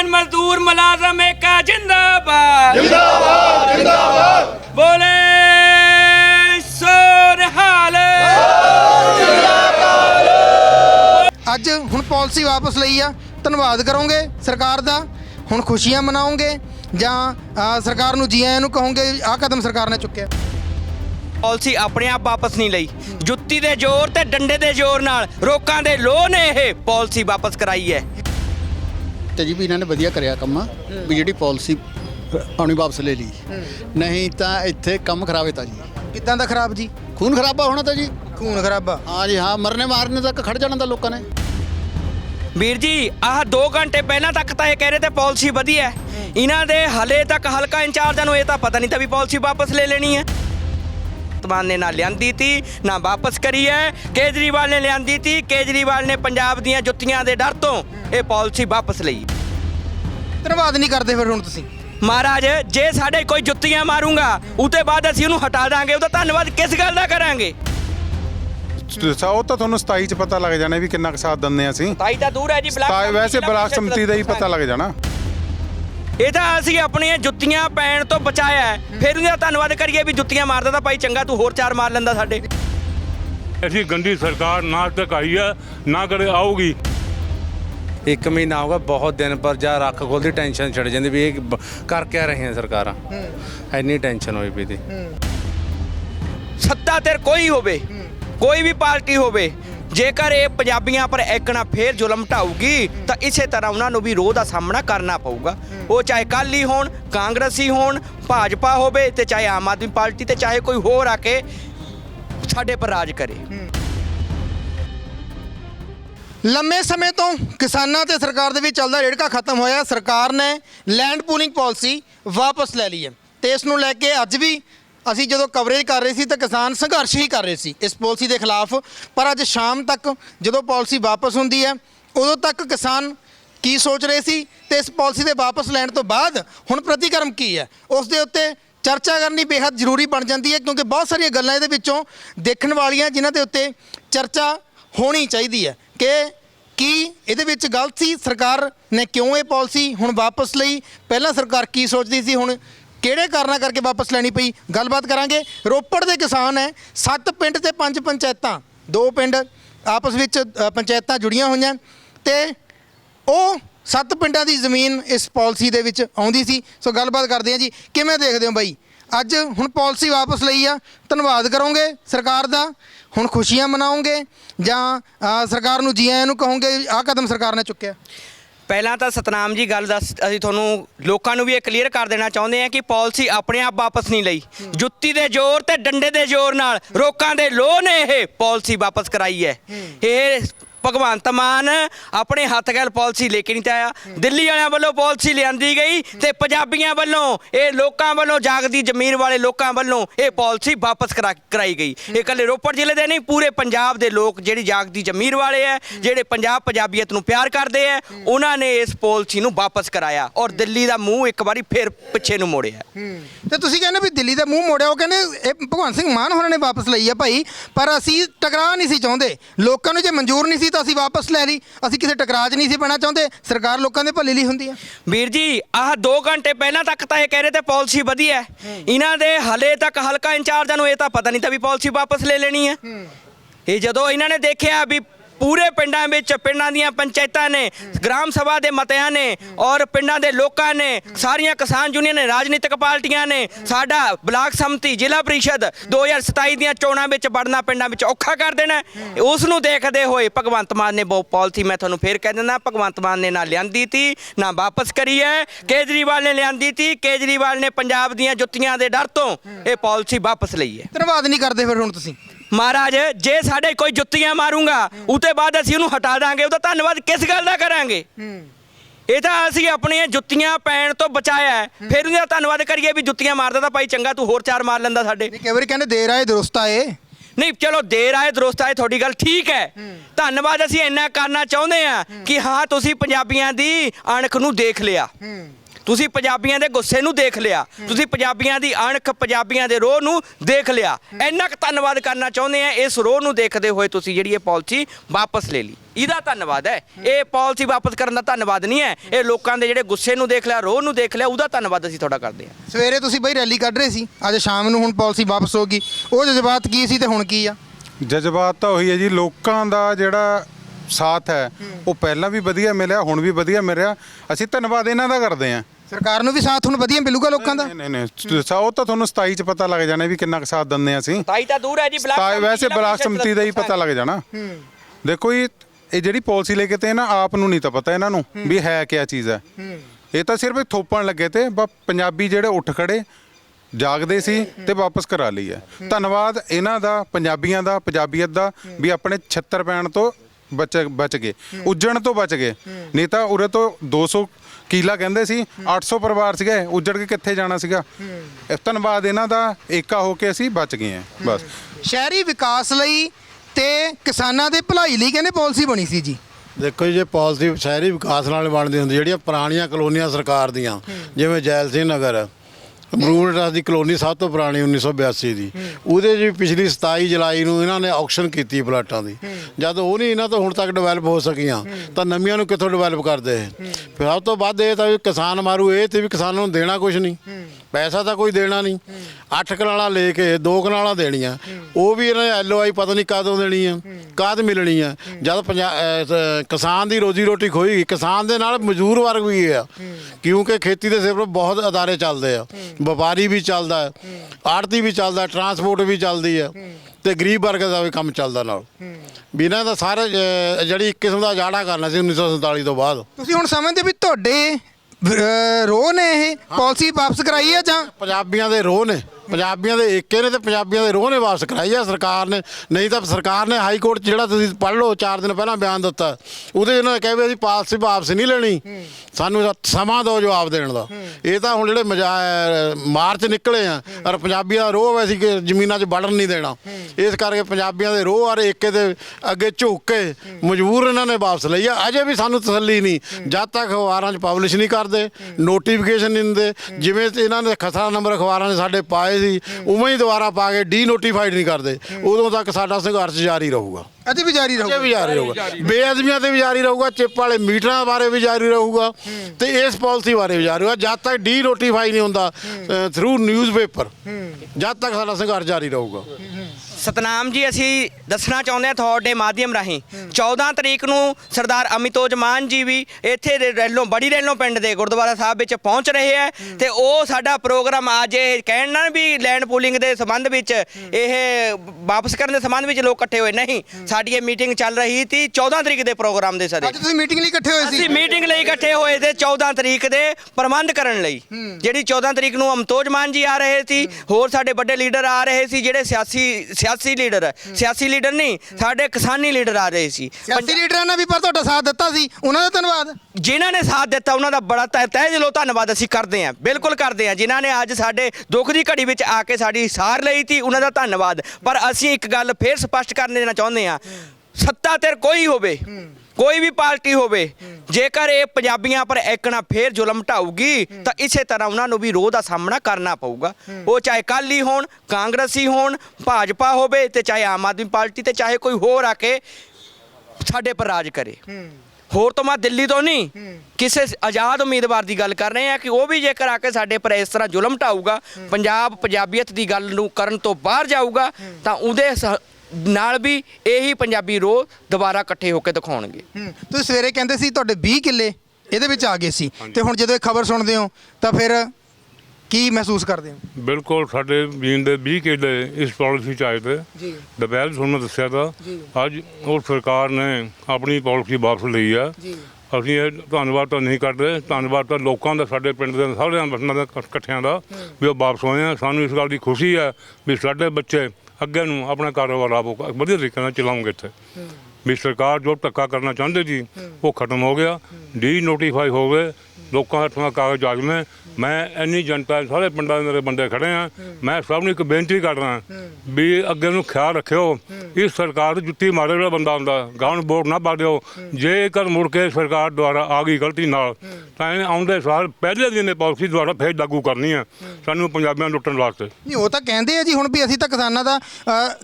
ਕਿਸਾਨ ਮਜ਼ਦੂਰ ਮੁਲਾਜ਼ਮ ਏਕਾ ਜਿੰਦਾਬਾਦ। ਜਿੰਦਾਬਾਦ ਜਿੰਦਾਬਾਦ। ਬੋਲੇ ਸੋਨਹਾਲ ਅੱਜ ਹੁਣ ਪਾਲਿਸੀ ਵਾਪਸ ਲਈ ਆ। ਧੰਨਵਾਦ ਕਰੋਗੇ ਸਰਕਾਰ ਦਾ। ਹੁਣ ਖੁਸ਼ੀਆਂ ਮਨਾਓਗੇ ਜਾਂ ਸਰਕਾਰ ਨੂੰ ਜੀ ਆਇਆਂ ਨੂੰ ਕਹੋਗੇ ਆਹ ਕਦਮ ਸਰਕਾਰ ਨੇ ਚੁੱਕਿਆ। ਪਾਲਿਸੀ ਆਪਣੇ ਆਪ ਵਾਪਸ ਨਹੀਂ ਲਈ। ਜੁੱਤੀ ਦੇ ਜ਼ੋਰ ਤੇ ਡੰਡੇ ਦੇ ਜ਼ੋਰ ਨਾਲ ਰੋਕਾਂ ਦੇ ਲੋਹ ਨੇ ਇਹ ਪਾਲਿਸੀ ਵਾਪਸ ਕਰਾਈ ਹੈ। ਤੇ ਜੀ ਵੀ ਇਹਨਾਂ ਨੇ ਵਧੀਆ ਕਰਿਆ ਕੰਮ ਵੀ ਜਿਹੜੀ ਪਾਲਿਸੀ ਆਉਣੀ ਵਾਪਸ ਲੈ ਲਈ। ਨਹੀਂ ਤਾਂ ਇੱਥੇ ਕੰਮ ਖਰਾਬ ਹੈ ਤਾਂ ਜੀ। ਕਿੱਦਾਂ ਦਾ ਖਰਾਬ ਜੀ? ਖੂਨ ਖਰਾਬਾ ਹੋਣਾ ਤਾਂ ਜੀ। ਖੂਨ ਖਰਾਬਾ? ਹਾਂ ਜੀ ਹਾਂ ਮਰਨੇ ਮਾਰਨੇ ਤੱਕ ਖੜ ਜਾਣਾ ਤਾਂ ਲੋਕਾਂ ਨੇ। ਵੀਰ ਜੀ ਆਹ 2 ਘੰਟੇ ਪਹਿਲਾਂ ਤੱਕ ਤਾਂ ਇਹ ਕਹਿ ਰਹੇ ਤੇ ਪਾਲਿਸੀ ਵਧੀਆ ਹੈ। ਇਹਨਾਂ ਦੇ ਹਲੇ ਤੱਕ ਹਲਕਾ ਇੰਚਾਰਜਾਂ ਨੂੰ ਇਹ ਤਾਂ ਪਤਾ ਨਹੀਂ ਤਾਂ ਵੀ ਪਾਲਿਸੀ ਵਾਪਸ ਲੈ ਲੈਣੀ ਹੈ। ਤਮਾਨ ਨੇ ਨਾ ਲਿਆਂਦੀ ਤੀ ਨਾ ਵਾਪਸ ਕਰੀ ਹੈ। ਕੇਜਰੀਵਾਲ ਨੇ ਲਿਆਂਦੀ ਤੀ ਕੇਜਰੀਵਾਲ ਨੇ ਪੰਜਾਬ ਦੀਆਂ ਜੁੱਤੀਆਂ ਦੇ ਡਰ ਤੋਂ ਇਹ ਪਾਲਿਸੀ ਵਾਪਸ ਲਈ। ਧੰਨਵਾਦ ਨਹੀਂ ਕਰਦੇ ਫਿਰ ਹੁਣ ਤੁਸੀਂ। ਮਹਾਰਾਜ ਜੇ ਸਾਡੇ ਕੋਈ ਜੁੱਤੀਆਂ ਮਾਰੂਗਾ ਉਤੇ ਬਾਅਦ ਅਸੀਂ ਉਹਨੂੰ ਹਟਾ ਦਾਂਗੇ ਉਹਦਾ ਧੰਨਵਾਦ ਕਿਸ ਗੱਲ ਦਾ ਕਰਾਂਗੇ? ਸਾ ਉਹ ਤਾਂ ਤੁਹਾਨੂੰ 27 ਚ ਪਤਾ ਲੱਗ ਜਾਣਾ ਵੀ ਕਿੰਨਾ ਕੁ ਸਾਥ ਦਿੰਦੇ ਆ ਅਸੀਂ। ਤਾਈ ਤਾਂ ਦੂਰ ਹੈ ਜੀ ਬਲਾਕ ਤਾਂ ਸੰਮਤੀ ਵੈਸੇ ਜ਼ਿਲ੍ਹਾ ਬਲਾਕ ਪ੍ਰੀਸ਼ਦ ਸਮਿਤੀ ਦਾ ਹੀ ਪਤਾ ਲੱਗ ਜਾਣਾ। ਇਹ ਤਾਂ ਅਸੀਂ ਆਪਣੀਆਂ ਜੁੱਤੀਆਂ ਪੈਣ ਤੋਂ ਬਚਾਇਆ ਹੈ। ਫਿਰ ਉਹਦਾ ਧੰਨਵਾਦ ਕਰੀਏ ਵੀ ਜੁੱਤੀਆਂ ਮਾਰਦਾ ਤਾਂ ਭਾਈ ਚੰਗਾ ਤੂੰ ਹੋਰ ਚਾਰ ਮਾਰ ਲੈਂਦਾ ਸਾਡੇ ऐसी गंदी सरकार ना तक आई है ना करे ਆਊਗੀ ਇੱਕ ਮਹੀਨਾ ਹੋਗਾ ਬਹੁਤ ਦਿਨ ਪਰ ਜਾ ਰੱਖ ਖੋਲਦੀ ਟੈਨਸ਼ਨ ਛੱਡ ਜਾਂਦੀ ਵੀ ਇਹ ਬ- ਕਰ ਕਿਆ ਰਹੀਆਂ ਸਰਕਾਰਾਂ ਇੰਨੀ ਟੈਨਸ਼ਨ ਹੋਈ ਪਈ ਤੀ ਸੱਤਾ ਤੇ ਕੋਈ ਹੋਵੇ ਕੋਈ ਵੀ ਪਾਰਟੀ ਹੋਵੇ ਜੇਕਰ ਇਹ ਪੰਜਾਬੀਆਂ ਪਰ ਐਕਣਾ ਫੇਰ ਜ਼ੁਲਮ ਢਾਊਗੀ ਤਾਂ ਇਸੇ ਤਰ੍ਹਾਂ ਉਹਨਾਂ ਨੂੰ ਵੀ ਰੋਹ ਦਾ ਸਾਹਮਣਾ ਕਰਨਾ ਪਊਗਾ। ਉਹ ਚਾਹੇ ਕਾਲੀ ਹੋਣ ਕਾਂਗਰਸੀ ਹੋਣ ਭਾਜਪਾ ਹੋਵੇ ਤੇ ਚਾਹੇ ਆਮ ਆਦਮੀ ਪਾਰਟੀ ਤੇ ਚਾਹੇ ਕੋਈ ਹੋਰ ਆ ਕੇ ਸਾਡੇ ਪਰ ਰਾਜ ਕਰੇ। ਲੰਮੇ ਸਮੇਂ ਤੋਂ ਕਿਸਾਨਾਂ ਤੇ ਸਰਕਾਰ ਦੇ ਵਿੱਚ ਚੱਲਦਾ ਰੇੜਕਾ ਖਤਮ ਹੋਇਆ। ਸਰਕਾਰ ਨੇ ਲੈਂਡ ਪੂਲਿੰਗ ਪਾਲਿਸੀ ਵਾਪਸ ਲੈ ਲਈ ਹੈ ਤੇ ਇਸ ਨੂੰ ਲੈ ਕੇ ਅੱਜ ਵੀ ਅਸੀਂ ਜਦੋਂ ਕਵਰੇਜ ਕਰ ਰਹੇ ਸੀ ਤਾਂ ਕਿਸਾਨ ਸੰਘਰਸ਼ ਹੀ ਕਰ ਰਹੇ ਸੀ ਇਸ ਪਾਲਿਸੀ ਦੇ ਖਿਲਾਫ। ਪਰ ਅੱਜ ਸ਼ਾਮ ਤੱਕ ਜਦੋਂ ਪਾਲਿਸੀ ਵਾਪਸ ਹੁੰਦੀ ਹੈ, ਉਦੋਂ ਤੱਕ ਕਿਸਾਨ ਕੀ ਸੋਚ ਰਹੇ ਸੀ ਤੇ ਇਸ ਪਾਲਿਸੀ ਦੇ ਵਾਪਸ ਲੈਣ ਤੋਂ ਬਾਅਦ ਹੁਣ ਪ੍ਰਤੀਕਰਮ ਕੀ ਹੈ? ਉਸ ਦੇ ਉੱਤੇ ਚਰਚਾ ਕਰਨੀ ਬੇहद ਜ਼ਰੂਰੀ ਬਣ ਜਾਂਦੀ ਹੈ, ਕਿਉਂਕਿ ਬਹੁਤ ਸਾਰੀਆਂ ਗੱਲਾਂ ਇਹਦੇ ਵਿੱਚੋਂ ਦੇਖਣ ਵਾਲੀਆਂ ਜਿਨ੍ਹਾਂ ਦੇ ਉੱਤੇ ਚਰਚਾ ਹੋਣੀ ਚਾਹੀਦੀ ਹੈ ਕਿ ਕੀ ਇਹਦੇ ਵਿੱਚ ਗਲਤ ਸੀ? ਸਰਕਾਰ ਨੇ ਕਿਉਂ ਇਹ ਪਾਲਿਸੀ ਹੁਣ ਵਾਪਸ ਲਈ? ਪਹਿਲਾਂ ਸਰਕਾਰ ਕੀ ਸੋਚਦੀ ਸੀ? ਹੁਣ ਕਿਹੜੇ ਕਾਰਨਾਂ ਕਰਕੇ ਵਾਪਸ ਲੈਣੀ ਪਈ? ਗੱਲਬਾਤ ਕਰਾਂਗੇ। ਰੋਪੜ ਦੇ ਕਿਸਾਨ ਹੈ ਸੱਤ ਪਿੰਡ ਤੇ ਪੰਜ ਪੰਚਾਇਤਾਂ। ਦੋ ਪਿੰਡ ਆਪਸ ਵਿੱਚ ਅ, ਪੰਚਾਇਤਾਂ ਜੁੜੀਆਂ ਹੋਈਆਂ ਤੇ ਉਹ ਸੱਤ ਪਿੰਡਾਂ ਦੀ ਜ਼ਮੀਨ ਇਸ ਪਾਲਿਸੀ ਦੇ ਵਿੱਚ ਆਉਂਦੀ ਸੀ। ਸੋ ਗੱਲਬਾਤ ਕਰਦੇ ਹਾਂ ਜੀ। ਕਿਵੇਂ ਦੇਖਦੇ ਹੋ ਬਾਈ? ਅੱਜ ਹੁਣ ਪਾਲਿਸੀ ਵਾਪਸ ਲਈ ਆ। ਧੰਨਵਾਦ ਕਰੋਗੇ ਸਰਕਾਰ ਦਾ। ਹੁਣ ਖੁਸ਼ੀਆਂ ਮਨਾਓਗੇ ਜਾਂ ਅ, ਸਰਕਾਰ ਨੂੰ ਜੀ ਆਇਆਂ ਨੂੰ ਕਹੋਗੇ ਆਹ ਕਦਮ ਸਰਕਾਰ ਨੇ ਚੁੱਕਿਆ। ਪਹਿਲਾਂ ਤਾਂ ਸਤਨਾਮ ਜੀ ਗੱਲ ਦੱਸ, ਅਸੀਂ ਤੁਹਾਨੂੰ ਲੋਕਾਂ ਨੂੰ ਵੀ ਇਹ ਕਲੀਅਰ ਕਰ ਦੇਣਾ ਚਾਹੁੰਦੇ ਹਾਂ ਕਿ ਪਾਲਿਸੀ ਆਪਣੇ ਆਪ ਵਾਪਸ ਨਹੀਂ ਲਈ। ਜੁੱਤੀ ਦੇ ਜ਼ੋਰ ਤੇ ਡੰਡੇ ਦੇ ਜ਼ੋਰ ਨਾਲ, ਰੋਕਾਂ ਦੇ ਲੋਹ ਨੇ ਇਹ ਪਾਲਿਸੀ ਵਾਪਸ ਕਰਾਈ ਹੈ। ਇਹ ਭਗਵੰਤ ਮਾਨ ਆਪਣੇ ਹੱਥ ਗੈਲ ਪਾਲਿਸੀ ਲੈ ਕੇ ਨਹੀਂ ਆਇਆ। ਦਿੱਲੀ ਵਾਲਿਆਂ ਵੱਲੋਂ ਪਾਲਿਸੀ ਲਿਆਂਦੀ ਗਈ ਤੇ ਪੰਜਾਬੀਆਂ ਵੱਲੋਂ ਇਹ ਲੋਕਾਂ ਵੱਲੋਂ ਜਾਗਦੀ ਜ਼ਮੀਰ ਵਾਲੇ ਲੋਕਾਂ ਵੱਲੋਂ ਇਹ ਪਾਲਿਸੀ ਵਾਪਸ ਕਰਾ- ਕਰਾਈ ਗਈ। ਇਹ ਇਕੱਲੇ ਰੋਪੜ ਜ਼ਿਲ੍ਹੇ ਦੇ ਨਹੀਂ ਪੂਰੇ ਪੰਜਾਬ ਦੇ ਲੋਕ ਜਿਹੜੀ ਜਾਗਦੀ ਜ਼ਮੀਰ ਵਾਲੇ ਹੈ। ਜਿਹੜੇ ਪੰਜਾਬ ਪੰਜਾਬੀਅਤ ਨੂੰ ਪਿਆਰ ਕਰਦੇ ਹੈ। ਉਹਨਾਂ ਨੇ ਇਸ ਪਾਲਿਸੀ ਨੂੰ ਵਾਪਸ ਕਰਾਇਆ ਔਰ ਦਿੱਲੀ ਦਾ ਮੂੰਹ ਇੱਕ ਵਾਰੀ ਫਿਰ ਪਿੱਛੇ ਨੂੰ ਮੋੜਿਆ। ਤੇ ਤੁਸੀਂ ਕਹਿੰਦੇ ਵੀ ਦਿੱਲੀ ਦਾ ਮੂੰਹ ਮੋੜਿਆ ਉਹ ਕਹਿੰਦੇ ਇਹ ਭਗਵੰਤ ਸਿੰਘ ਮਾਨ ਹੋਰਾਂ ਨੇ ਵਾਪਸ ਲਈ ਆ ਭਾਈ ਪਰ ਅਸੀਂ ਟਕਰਾਅ ਨਹੀਂ ਸੀ ਚਾਹੁੰਦੇ। ਲੋਕਾਂ ਨੂੰ ਜੇ ਮਨਜ਼ੂਰ ਨਹੀਂ ਸੀ ਤਾਂ ਅਸੀਂ ਵਾਪਸ ਲੈ ਲਈ। ਅਸੀਂ ਕਿਸੇ ਟਕਰਾਅ 'ਚ ਨਹੀਂ ਸੀ ਪੈਣਾ ਚਾਹੁੰਦੇ। ਸਰਕਾਰ ਲੋਕਾਂ ਦੇ ਭਲੇ ਲਈ ਹੁੰਦੀ ਆ ਵੀਰ ਜੀ ਆਹ 2 ਘੰਟੇ ਪਹਿਲਾਂ ਤੱਕ ਤਾਂ ਇਹ ਕਹਿ ਰਹੇ ਤੇ ਪਾਲਿਸੀ ਵਧੀਆ ਹੈ। ਇਹਨਾਂ ਦੇ ਹਲੇ ਤੱਕ ਹਲਕਾ ਇੰਚਾਰਜਾਂ ਨੂੰ ਇਹ ਤਾਂ ਪਤਾ ਨਹੀਂ ਤਾਂ ਵੀ ਪਾਲਿਸੀ ਵਾਪਸ ਲੈ ਲੈਣੀ ਹੈ। ਇਹ ਜਦੋਂ ਇਹਨਾਂ ਨੇ ਦੇਖਿਆ ਵੀ ਪੂਰੇ ਪਿੰਡਾਂ ਵਿੱਚ ਪਿੰਡਾਂ ਦੀਆਂ ਪੰਚਾਇਤਾਂ ਨੇ, ਗ੍ਰਾਮ ਸਭਾ ਦੇ ਮਤਿਆਂ ਨੇ ਔਰ ਪਿੰਡਾਂ ਦੇ ਲੋਕਾਂ ਨੇ, ਸਾਰੀਆਂ ਕਿਸਾਨ ਯੂਨੀਅਨ ਨੇ, ਰਾਜਨੀਤਿਕ ਪਾਰਟੀਆਂ ਨੇ, ਸਾਡਾ ਬਲਾਕ ਸੰਮਤੀ ਜ਼ਿਲ੍ਹਾ ਪ੍ਰੀਸ਼ਦ 2027 ਦੀਆਂ ਚੋਣਾਂ ਵਿੱਚ ਵੜਨਾ ਪਿੰਡਾਂ ਵਿੱਚ ਔਖਾ ਕਰ ਦੇਣਾ। ਉਸ ਨੂੰ ਦੇਖਦੇ ਹੋਏ ਭਗਵੰਤ ਮਾਨ ਨੇ ਬਹੁਤ ਪਾਲਿਸੀ ਮੈਂ ਤੁਹਾਨੂੰ ਫੇਰ ਕਹਿ ਦਿੰਦਾ, ਭਗਵੰਤ ਮਾਨ ਨੇ ਨਾ ਲਿਆਂਦੀ ਤੀ, ਨਾ ਵਾਪਸ ਕਰੀ ਹੈ। ਕੇਜਰੀਵਾਲ ਨੇ ਲਿਆਂਦੀ ਤੀ, ਕੇਜਰੀਵਾਲ ਨੇ ਪੰਜਾਬ ਦੀਆਂ ਜੁੱਤੀਆਂ ਦੇ ਡਰ ਤੋਂ ਇਹ ਪਾਲਿਸੀ ਵਾਪਸ ਲਈ ਹੈ। ਧੰਨਵਾਦ ਨਹੀਂ ਕਰਦੇ ਫਿਰ ਹੁਣ ਤੁਸੀਂ। ਮਹਾਰਾਜ ਜੇ ਸਾਡੇ ਕੋਈ ਜੁੱਤੀਆਂ ਮਾਰੂਗਾ ਉਤੇ ਬਾਅਦ ਅਸੀਂ ਉਹਨੂੰ ਹਟਾ ਦਾਂਗੇ ਉਹਦਾ ਧੰਨਵਾਦ ਕਿਸ ਗੱਲ ਦਾ ਕਰਾਂਗੇ? ਇਹ ਤਾਂ ਅਸੀਂ ਆਪਣੀਆਂ ਜੁੱਤੀਆਂ ਪੈਣ ਤੋਂ ਬਚਾਇਆ। ਫਿਰ ਉਹਦਾ ਧੰਨਵਾਦ ਕਰੀਏ ਵੀ ਜੁੱਤੀਆਂ ਮਾਰਦਾ ਤਾਂ ਭਾਈ ਚੰਗਾ ਤੂੰ ਹੋਰ ਚਾਰ ਮਾਰ ਲੈਂਦਾ ਸਾਡੇ। ਨਹੀਂ ਕਈ ਵਾਰੀ ਕਹਿੰਦੇ ਦੇਰ ਆਏ ਦਰੁਸਤ ਆਏ। ਨਹੀਂ ਚਲੋ ਦੇਰ ਆਏ ਦਰੁਸਤ ਆਏ ਤੁਹਾਡੀ ਗੱਲ ਠੀਕ ਹੈ। ਧੰਨਵਾਦ ਅਸੀਂ ਇੰਨਾ ਕਰਨਾ ਚਾਹੁੰਦੇ ਆ ਕਿ ਹਾਂ ਤੁਸੀਂ ਪੰਜਾਬੀਆਂ ਦੀ ਅਣਖ ਨੂੰ ਦੇਖ ਲਿਆ। ਤੁਸੀਂ ਪੰਜਾਬੀਆਂ ਦੇ ਗੁੱਸੇ ਨੂੰ ਦੇਖ ਲਿਆ। ਤੁਸੀਂ ਪੰਜਾਬੀਆਂ ਦੀ ਅਣਖ ਪੰਜਾਬੀਆਂ ਦੇ ਰੋਹ ਨੂੰ ਦੇਖ ਲਿਆ। ਇੰਨਾ ਕੁ ਧੰਨਵਾਦ ਕਰਨਾ ਚਾਹੁੰਦੇ ਆ ਇਸ ਰੋਹ ਨੂੰ ਦੇਖਦੇ ਹੋਏ ਤੁਸੀਂ ਜਿਹੜੀ ਇਹ ਪਾਲਿਸੀ ਵਾਪਸ ਲੈ ਲਈ। ਇਹਦਾ ਧੰਨਵਾਦ ਹੈ। ਇਹ ਪਾਲਿਸੀ ਵਾਪਸ ਕਰਨ ਦਾ ਧੰਨਵਾਦ ਨਹੀਂ ਹੈ। ਇਹ ਲੋਕਾਂ ਦੇ ਜਿਹੜੇ ਗੁੱਸੇ ਨੂੰ ਦੇਖ ਲਿਆ ਰੋਹ ਨੂੰ ਦੇਖ ਲਿਆ ਉਹਦਾ ਧੰਨਵਾਦ ਅਸੀਂ ਤੁਹਾਡਾ ਕਰਦੇ ਹਾਂ। ਸਵੇਰੇ ਤੁਸੀਂ ਬਈ ਰੈਲੀ ਕੱਢ ਰਹੇ ਸੀ। ਅੱਜ ਸ਼ਾਮ ਨੂੰ ਹੁਣ ਪਾਲਿਸੀ ਵਾਪਸ ਹੋ ਗਈ। ਉਹ ਜਜ਼ਬਾਤ ਕੀ ਸੀ ਤੇ ਹੁਣ ਕੀ ਆ? ਜਜ਼ਬਾਤ ਤਾਂ ਉਹੀ ਹੈ ਜੀ ਲੋਕਾਂ ਦਾ ਜਿਹੜਾ ਸਾਥ ਹੈ ਉਹ ਪਹਿਲਾਂ ਵੀ ਵਧੀਆ ਮਿਲਿਆ ਹੁਣ ਵੀ ਵਧੀਆ ਮਿਲ ਰਿਹਾ ਅਸੀਂ ਧੰਨਵਾਦ ਇਹਨਾਂ ਦਾ ਕਰਦੇ ਹਾਂ। ਸਰਕਾਰ ਨੂੰ ਵੀ ਸਾਥ ਹੁਣ ਵਧੀਆ ਮਿਲੂਗਾ ਲੋਕਾਂ ਦਾ? ਨਹੀਂ ਨਹੀਂ ਨਹੀਂ ਸਾ- ਉਹ ਤਾਂ ਤੁਹਾਨੂੰ 27 ਚ ਪਤਾ ਲੱਗ ਜਾਣਾ ਵੀ ਕਿੰਨਾ ਕੁ ਸਾਥ ਦਿੰਦੇ ਹਾਂ ਅਸੀਂ। ਤਾਈ ਤਾਂ ਦੂਰ ਹੈ ਜੀ ਬਲਾਕ ਤਾਂ ਸੰਮਤੀ ਵੈਸੇ ਬਲਾਕ ਸਮਿਤੀ ਦਾ ਹੀ ਪਤਾ ਲੱਗ ਜਾਣਾ। ਦੇਖੋ ਜੀ ਇਹ ਜਿਹੜੀ ਪਾਲਿਸੀ ਲੈ ਕੇ ਤੇ ਨਾ ਆਪ ਨੂੰ ਨਹੀਂ ਤਾਂ ਪਤਾ ਇਹਨਾਂ ਨੂੰ ਵੀ ਹੈ ਕਿਆ ਚੀਜ਼ ਹੈ। ਇਹ ਤਾਂ ਸਿਰਫ ਥੋਪਣ ਲੱਗੇ ਤੇ ਬ- ਪੰਜਾਬੀ ਜਿਹੜੇ ਉੱਠ ਖੜੇ ਜਾਗਦੇ ਸੀ ਤੇ ਵਾਪਸ ਕਰਾ ਲਈ ਹੈ। ਧੰਨਵਾਦ ਇਹਨਾਂ ਦਾ ਪੰਜਾਬੀਆਂ ਦਾ ਪੰਜਾਬੀਅਤ ਦਾ ਵੀ ਆਪਣੇ 76 ਪੈਣ ਤੋਂ ਬਚ ਬਚ ਗਏ। ਉੱਜਣ ਤੋਂ ਬਚ ਗਏ। ਨਹੀਂ ਤਾਂ ਉਰੇ ਤੋਂ 200 ਕੀਲਾ ਕਹਿੰਦੇ ਸੀ 800 ਪਰਿਵਾਰ ਸੀਗੇ ਉੱਜੜ ਕੇ ਕਿੱਥੇ ਜਾਣਾ ਸੀਗਾ? ਧੰਨਵਾਦ ਇਹਨਾਂ ਦਾ ਏਕਾ ਹੋ ਕੇ ਅਸੀਂ ਬਚ ਗਏ ਹਾਂ ਬਸ। ਸ਼ਹਿਰੀ ਵਿਕਾਸ ਲਈ ਤੇ ਕਿਸਾਨਾਂ ਦੇ ਭਲਾਈ ਲਈ ਕਹਿੰਦੇ ਪਾਲਿਸੀ ਬਣੀ ਸੀ ਜੀ। ਦੇਖੋ ਜੀ, ਜੇ ਪਾਲਿਸੀ ਸ਼ਹਿਰੀ ਵਿਕਾਸ ਨਾਲ ਬਣਦੀ ਹੁੰਦੀ ਜਿਹੜੀਆਂ ਪੁਰਾਣੀਆਂ ਕਲੋਨੀਆਂ ਸਰਕਾਰ ਦੀਆਂ ਜਿਵੇਂ ਜੈਲ ਸਿੰਘ ਨਗਰ ਅਮਰੂਦ ਰਾਜ ਦੀ ਕਲੋਨੀ ਸਭ ਤੋਂ ਪੁਰਾਣੀ 1982 ਦੀ। ਉਹਦੇ ਜੀ ਪਿਛਲੀ 27 ਜੁਲਾਈ ਨੂੰ ਇਹਨਾਂ ਨੇ ਆਕਸ਼ਨ ਕੀਤੀ ਪਲਾਟਾਂ ਦੀ। ਜਦ ਉਹ ਨਹੀਂ ਇਹਨਾਂ ਤੋਂ ਹੁਣ ਤੱਕ ਡਿਵੈਲਪ ਹੋ ਸਕੀਆਂ ਤਾਂ ਨਵੀਆਂ ਨੂੰ ਕਿੱਥੋਂ ਡਿਵੈਲਪ ਕਰਦੇ ਸਭ ਤੋਂ ਵੱਧ ਇਹ ਤਾਂ ਕਿਸਾਨ ਮਾਰੂ ਇਹ ਤੇ ਵੀ ਕਿਸਾਨਾਂ ਨੂੰ ਦੇਣਾ ਕੁਝ ਨਹੀਂ। ਪੈਸਾ ਤਾਂ ਕੋਈ ਦੇਣਾ ਨਹੀਂ। ਅੱਠ ਕਨਾਲਾਂ ਲੈ ਕੇ ਦੋ ਕਨਾਲਾਂ ਦੇਣੀਆਂ। ਉਹ ਵੀ ਇਹਨਾਂ ਨੇ ਐਲਓਆਈ ਪਤਾ ਨਹੀਂ ਕਦੋਂ ਦੇਣੀ ਆ ਕਦ ਮਿਲਣੀ ਆ। ਜਦ ਪੰਜਾ- ਕਿਸਾਨ ਦੀ ਰੋਜੀ ਰੋਟੀ ਖੋਈ ਕਿਸਾਨ ਦੇ ਨਾਲ ਮਜ਼ਦੂਰ ਵਰਗ ਵੀ ਆ। ਕਿਉਂਕਿ ਖੇਤੀ ਦੇ ਸਿਰ ਬਹੁਤ ਅਦਾਰੇ ਚੱਲਦੇ ਆ। ਵਪਾਰੀ ਵੀ ਚੱਲਦਾ ਆੜਤੀ ਵੀ ਚੱਲਦਾ, ਟਰਾਂਸਪੋਰਟ ਵੀ ਚੱਲਦੀ ਆ ਤੇ ਗਰੀਬ ਵਰਗ ਦਾ ਵੀ ਕੰਮ ਚੱਲਦਾ ਨਾਲ। ਵੀ ਇਹਨਾਂ ਦਾ ਸਾਰੇ ਜਿਹੜੀ ਇੱਕ ਕਿਸਮ ਦਾ ਜਾੜਾ ਕਰਨਾ ਸੀ 1947 ਤੋਂ ਬਾਅਦ। ਤੁਸੀਂ ਹੁਣ ਸਮਝਦੇ ਵੀ ਤੁਹਾਡੇ ਰੋਹ ਨੇ ਇਹ? ਪਾਲਿਸੀ ਵਾਪਸ ਕਰਾਈ ਆ ਜਾਂ? ਪੰਜਾਬੀਆਂ ਦੇ ਰੋਹ ਨੇ। ਪੰਜਾਬੀਆਂ ਦੇ ਏਕੇ ਨੇ ਤੇ ਪੰਜਾਬੀਆਂ ਦੇ ਰੋਹ ਨੇ ਵਾਪਸ ਕਰਾਈ ਆ ਸਰਕਾਰ ਨੇ। ਨਹੀਂ ਤਾਂ ਸਰਕਾਰ ਨੇ ਹਾਈ ਕੋਰਟ 'ਚ ਜਿਹੜਾ ਤੁਸੀਂ ਪੜ੍ਹ ਲਓ 4 ਦਿਨ ਪਹਿਲਾਂ ਬਿਆਨ ਦਿੱਤਾ। ਉਹਦੇ ਇਹਨਾਂ ਨੇ ਕਿਹਾ ਵੀ ਅਸੀਂ ਪਾਲਸੀ ਵਾਪਸ ਨਹੀਂ ਲੈਣੀ। ਸਾਨੂੰ ਸਮਾਂ ਦਿਓ ਜਵਾਬ ਦੇਣ ਦਾ। ਇਹ ਤਾਂ ਹੁਣ ਜਿਹੜੇ ਮਜਾ- ਮਾਰਚ ਨਿਕਲੇ ਆ ਔਰ ਪੰਜਾਬੀਆਂ ਦਾ ਰੋਹ ਵੈਸੀ ਕਿ ਜ਼ਮੀਨਾਂ 'ਚ ਵੜਨ ਨਹੀਂ ਦੇਣਾ। ਇਸ ਕਰਕੇ ਪੰਜਾਬੀਆਂ ਦੇ ਰੋਹ ਔਰ ਏਕੇ ਦੇ ਅੱਗੇ ਝੁੱਕ ਕੇ ਮਜਬੂਰ ਇਹਨਾਂ ਨੇ ਵਾਪਸ ਲਈ ਆ। ਅਜੇ ਵੀ ਸਾਨੂੰ ਤਸੱਲੀ ਨਹੀਂ। ਜਦ ਤੱਕ ਅਖਬਾਰਾਂ 'ਚ ਪਬਲਿਸ਼ ਨਹੀਂ ਕਰਦੇ ਨੋਟੀਫਿਕੇਸ਼ਨ ਨਹੀਂ ਦਿੰਦੇ, ਜਿਵੇਂ ਇਹਨਾਂ ਨੇ ਖਸਰਾ ਨੰਬਰ ਅਖਬਾਰਾਂ ਨੇ ਸਾਡੇ ਪਾਏ ਸੀ ਉਵੇਂ ਹੀ ਦੁਬਾਰਾ ਪਾ ਕੇ ਡੀ ਨੋਟੀਫਾਈਡ ਨਹੀਂ ਕਰਦੇ। ਉਦੋਂ ਤੱਕ ਸਾਡਾ ਸੰਘਰਸ਼ ਜਾਰੀ ਰਹੂਗਾ। ਅਜੇ ਵੀ ਜਾਰੀ ਅਜੇ ਰਹੂਗਾ ਵੀ ਜਾਰੀ ਰਹੂਗਾ। ਬੇਅਦਬੀਆਂ ਤੇ ਵੀ ਜਾਰੀ ਰਹੂਗਾ ਚਿੱਪ ਵਾਲੇ ਮੀਟਰਾਂ ਬਾਰੇ ਵੀ ਜਾਰੀ ਰਹੂਗਾ ਤੇ ਇਸ ਪਾਲਿਸੀ ਬਾਰੇ ਵੀ ਜਾਰੀ ਰਹੂਗਾ। ਜਦ ਤੱਕ ਡੀ ਨੋਟੀਫਾਈ ਨਹੀਂ ਹੁੰਦਾ ਥਰੂ ਨਿਊਜ਼ਪੇਪਰ ਜਦ ਤੱਕ ਸਾਡਾ ਸੰਘਰਸ਼ ਜਾਰੀ ਰਹੂਗਾ। ਸਤਨਾਮ ਜੀ ਅਸੀਂ ਦੱਸਣਾ ਚਾਹੁੰਦੇ ਹਾਂ ਤੁਹਾਡੇ ਮਾਧਿਅਮ ਰਾਹੀਂ। 14 ਤਰੀਕ ਨੂੰ ਸਰਦਾਰ ਅਮਿਤੋਜ ਮਾਨ ਜੀ ਵੀ ਇੱਥੇ ਦੇ ਰੈਲੋਂ ਬੜੀ ਰੈਲੋਂ ਪਿੰਡ ਦੇ ਗੁਰਦੁਆਰਾ ਸਾਹਿਬ ਵਿੱਚ ਪਹੁੰਚ ਰਹੇ ਹੈ ਤੇ ਉਹ ਸਾਡਾ ਪ੍ਰੋਗਰਾਮ ਅੱਜ ਇਹ ਕਹਿਣ ਨਾ ਵੀ ਲੈਂਡ ਪੂਲਿੰਗ ਦੇ ਸੰਬੰਧ ਵਿੱਚ ਇਹ ਵਾਪਸ ਕਰਨ ਦੇ ਸੰਬੰਧ ਵਿੱਚ ਲੋਕ ਇਕੱਠੇ ਹੋਏ। ਨਹੀਂ ਸਾਡੀ ਇਹ ਮੀਟਿੰਗ ਚੱਲ ਰਹੀ ਸੀ 14 ਤਰੀਕ ਦੇ ਪ੍ਰੋਗਰਾਮ ਦੇ ਸਦੇ ਅੱਜ ਤੁਸੀਂ ਮੀਟਿੰਗ ਲਈ ਇਕੱਠੇ ਹੋਏ ਸੀ। ਅਸੀਂ ਮੀਟਿੰਗ ਲਈ ਇਕੱਠੇ ਹੋਏ ਤੇ 14 ਤਰੀਕ ਦੇ ਪ੍ਰਬੰਧ ਕਰਨ ਲਈ। ਜਿਹੜੀ 14 ਤਰੀਕ ਨੂੰ ਅਮਤੋਜ ਮਾਨ ਜੀ ਆ ਰਹੇ ਸੀ ਹੋਰ ਸਾਡੇ ਵੱਡੇ ਲੀਡਰ ਆ ਰਹੇ ਸੀ ਜਿਹੜੇ ਸਿਆਸੀ ਸਿਆਸੀ ਲੀਡਰ ਹੈ। ਸਿਆਸੀ ਲੀਡਰ ਨਹੀਂ ਸਾਡੇ ਕਿਸਾਨੀ ਲੀਡਰ ਆ ਰਹੇ ਸੀ। ਸਿਆਸੀ ਲੀਡਰਾਂ ਨੇ ਵੀ ਪਰ ਤੁਹਾਡਾ ਸਾਥ ਦਿੱਤਾ ਸੀ ਉਹਨਾਂ ਦਾ ਧੰਨਵਾਦ। ਜਿਨ੍ਹਾਂ ਨੇ ਸਾਥ ਦਿੱਤਾ ਉਹਨਾਂ ਦਾ ਬੜਾ ਤਹਿ ਤਹਿ ਦਿਲੋਂ ਧੰਨਵਾਦ ਅਸੀਂ ਕਰਦੇ ਹਾਂ ਬਿਲਕੁਲ ਕਰਦੇ ਹਾਂ। ਜਿਨ੍ਹਾਂ ਨੇ ਅੱਜ ਸਾਡੇ ਦੁੱਖ ਦੀ ਘੜੀ ਵਿੱਚ ਆ ਕੇ ਸਾਡੀ ਸਾਰ ਲਈ ਸੀ ਉਹਨਾਂ ਦਾ ਧੰਨਵਾਦ। ਪਰ ਅਸੀਂ ਇੱਕ ਗੱਲ ਫੇਰ ਸਪਸ਼ਟ ਕਰਨ ਦੇਣਾ ਚਾਹੁੰਦੇ ਹਾਂ ਸੱਤਾ ਤੇ ਕੋਈ ਹੋਵੇ ਕੋਈ ਵੀ ਪਾਰਟੀ ਹੋਵੇ ਜੇਕਰ ਇਹ ਪੰਜਾਬੀਆਂ ਪਰ ਇੱਕਣਾ ਫੇਰ ਜ਼ੁਲਮ ਢਾਊਗੀ ਤਾਂ ਇਸੇ ਤਰ੍ਹਾਂ ਉਹਨਾਂ ਨੂੰ ਵੀ ਰੋਹ ਦਾ ਸਾਹਮਣਾ ਕਰਨਾ ਪਊਗਾ। ਉਹ ਚਾਹੇ ਕਾਲੀ ਹੋਣ ਕਾਂਗਰਸੀ ਹੋਣ ਭਾਜਪਾ ਹੋਵੇ ਤੇ ਚਾਹੇ ਆਮ ਆਦਮੀ ਪਾਰਟੀ ਤੇ ਚਾਹੇ ਕੋਈ ਹੋਰ ਆ ਕੇ ਸਾਡੇ ਪਰ ਰਾਜ ਕਰੇ। ਹੋਰ ਤੋਂ ਮੈਂ ਦਿੱਲੀ ਤੋਂ ਨਹੀਂ ਕਿਸੇ ਆਜ਼ਾਦ ਉਮੀਦਵਾਰ ਦੀ ਗੱਲ ਕਰ ਰਹੇ ਆ ਕਿ ਉਹ ਵੀ ਜੇਕਰ ਆ ਕੇ ਸਾਡੇ ਪਰ ਇਸ ਤਰ੍ਹਾਂ ਜ਼ੁਲਮ ਢਾਊਗਾ ਪੰਜਾਬ ਪੰਜਾਬੀਅਤ ਦੀ ਗੱਲ ਨੂੰ ਕਰਨ ਤੋਂ ਬਾਹਰ ਜਾਊਗਾ ਤਾਂ ਉਹਦੇ ਨਾਲ ਵੀ ਇਹੀ ਪੰਜਾਬੀ ਰੋਹ ਦੁਬਾਰਾ ਇਕੱਠੇ ਹੋ ਕੇ ਦਿਖਾਉਣਗੇ। ਹੂੰ। ਤੁਸੀਂ ਸਵੇਰੇ ਕਹਿੰਦੇ ਸੀ ਤੁਹਾਡੇ 20 ਕਿੱਲੇ ਇਹਦੇ ਵਿੱਚ ਆ ਗਏ ਸੀ। ਤੇ ਹੁਣ ਜਦੋਂ ਇਹ ਖਬਰ ਸੁਣਦੇ ਹੋ ਤਾਂ ਫਿਰ ਕੀ ਮਹਿਸੂਸ ਕਰਦੇ ਹੋ? ਬਿਲਕੁਲ ਸਾਡੇ ਜ਼ਮੀਨ ਦੇ 20 ਕਿੱਲੇ ਇਸ ਪਾਲਿਸੀ ਚ ਆਏ ਤੇ। ਜੀ। ਦੁਪਹਿਰ ਤੁਹਾਨੂੰ ਮੈਂ ਦੱਸਿਆ ਤਾਂ। ਅੱਜ ਉਹ ਸਰਕਾਰ ਨੇ ਆਪਣੀ ਪਾਲਿਸੀ ਵਾਪਸ ਲਈ ਆ। ਜੀ। ਅਸੀਂ ਇਹ ਧੰਨਵਾਦ ਤਾਂ ਨਹੀਂ ਕਰਦੇ ਧੰਨਵਾਦ ਤਾਂ ਲੋਕਾਂ ਦਾ ਸਾਡੇ ਪਿੰਡ ਦੇ ਸਾਰਿਆਂ ਬਸਨਾਂ ਦਾ ਇਕੱਠ- ਇਕੱਠਿਆਂ ਦਾ ਵੀ ਉਹ ਵਾਪਸ ਹੋਏ ਆ। ਸਾਨੂੰ ਇਸ ਗੱਲ ਦੀ ਖੁਸ਼ੀ ਹੈ ਵੀ ਸਾਡੇ ਬੱਚੇ ਅੱਗੇ ਨੂੰ ਆਪਣਾ ਕਾਰੋਬਾਰ ਆਪ ਵਧੀਆ ਤਰੀਕੇ ਨਾਲ ਚਲਾਉਂਗੇ ਇੱਥੇ। ਵੀ ਸਰਕਾਰ ਜੋ ਧੱਕਾ ਕਰਨਾ ਚਾਹੁੰਦੇ ਜੀ ਉਹ ਖਤਮ ਹੋ ਗਿਆ। ਡੀ ਨੋਟੀਫਾਈ ਹੋ ਗਏ। ਲੋਕਾਂ ਹੱਥੋਂ ਕਾਗਜ਼ ਆਜਮੇ ਮੈਂ ਇੰਨੀ ਜਨਤਾ ਸਾਰੇ ਪਿੰਡਾਂ ਦੇ ਮੇਰੇ ਬੰਦੇ ਖੜੇ ਆ। ਮੈਂ ਸਭ ਨੂੰ ਇੱਕ ਬੇਨਤੀ ਕਰਦਾ ਵੀ ਅੱਗੇ ਨੂੰ ਖਿਆਲ ਰੱਖਿਓ। ਇਸ ਸਰਕਾਰ ਦੀ ਜੁੱਤੀ ਮਾਰੇ ਵਾਲਾ ਬੰਦਾ ਹੁੰਦਾ। ਗਾਉਣ ਵੋਟ ਨਾ ਪਾ ਦਿਓ। ਜੇਕਰ ਮੁੜ ਕੇ ਸਰਕਾਰ ਦੁਆਰਾ ਆ ਗਈ ਗਲਤੀ ਨਾਲ, ਤਾਂ ਇਹਨੇ ਆਉਂਦੇ ਸਾਲ ਪਹਿਲੇ ਦਿਨ ਇਹ ਪਾਲਿਸੀ ਦੁਆਰਾ ਫੇਰ ਲਾਗੂ ਕਰਨੀ ਆ। ਸਾਨੂੰ ਪੰਜਾਬੀਆਂ ਨੂੰ ਲੁੱਟਣ ਵਾਸਤੇ। ਨਹੀਂ, ਉਹ ਤਾਂ ਕਹਿੰਦੇ ਆ ਜੀ, ਹੁਣ ਵੀ ਅਸੀਂ ਤਾਂ ਕਿਸਾਨਾਂ ਦਾ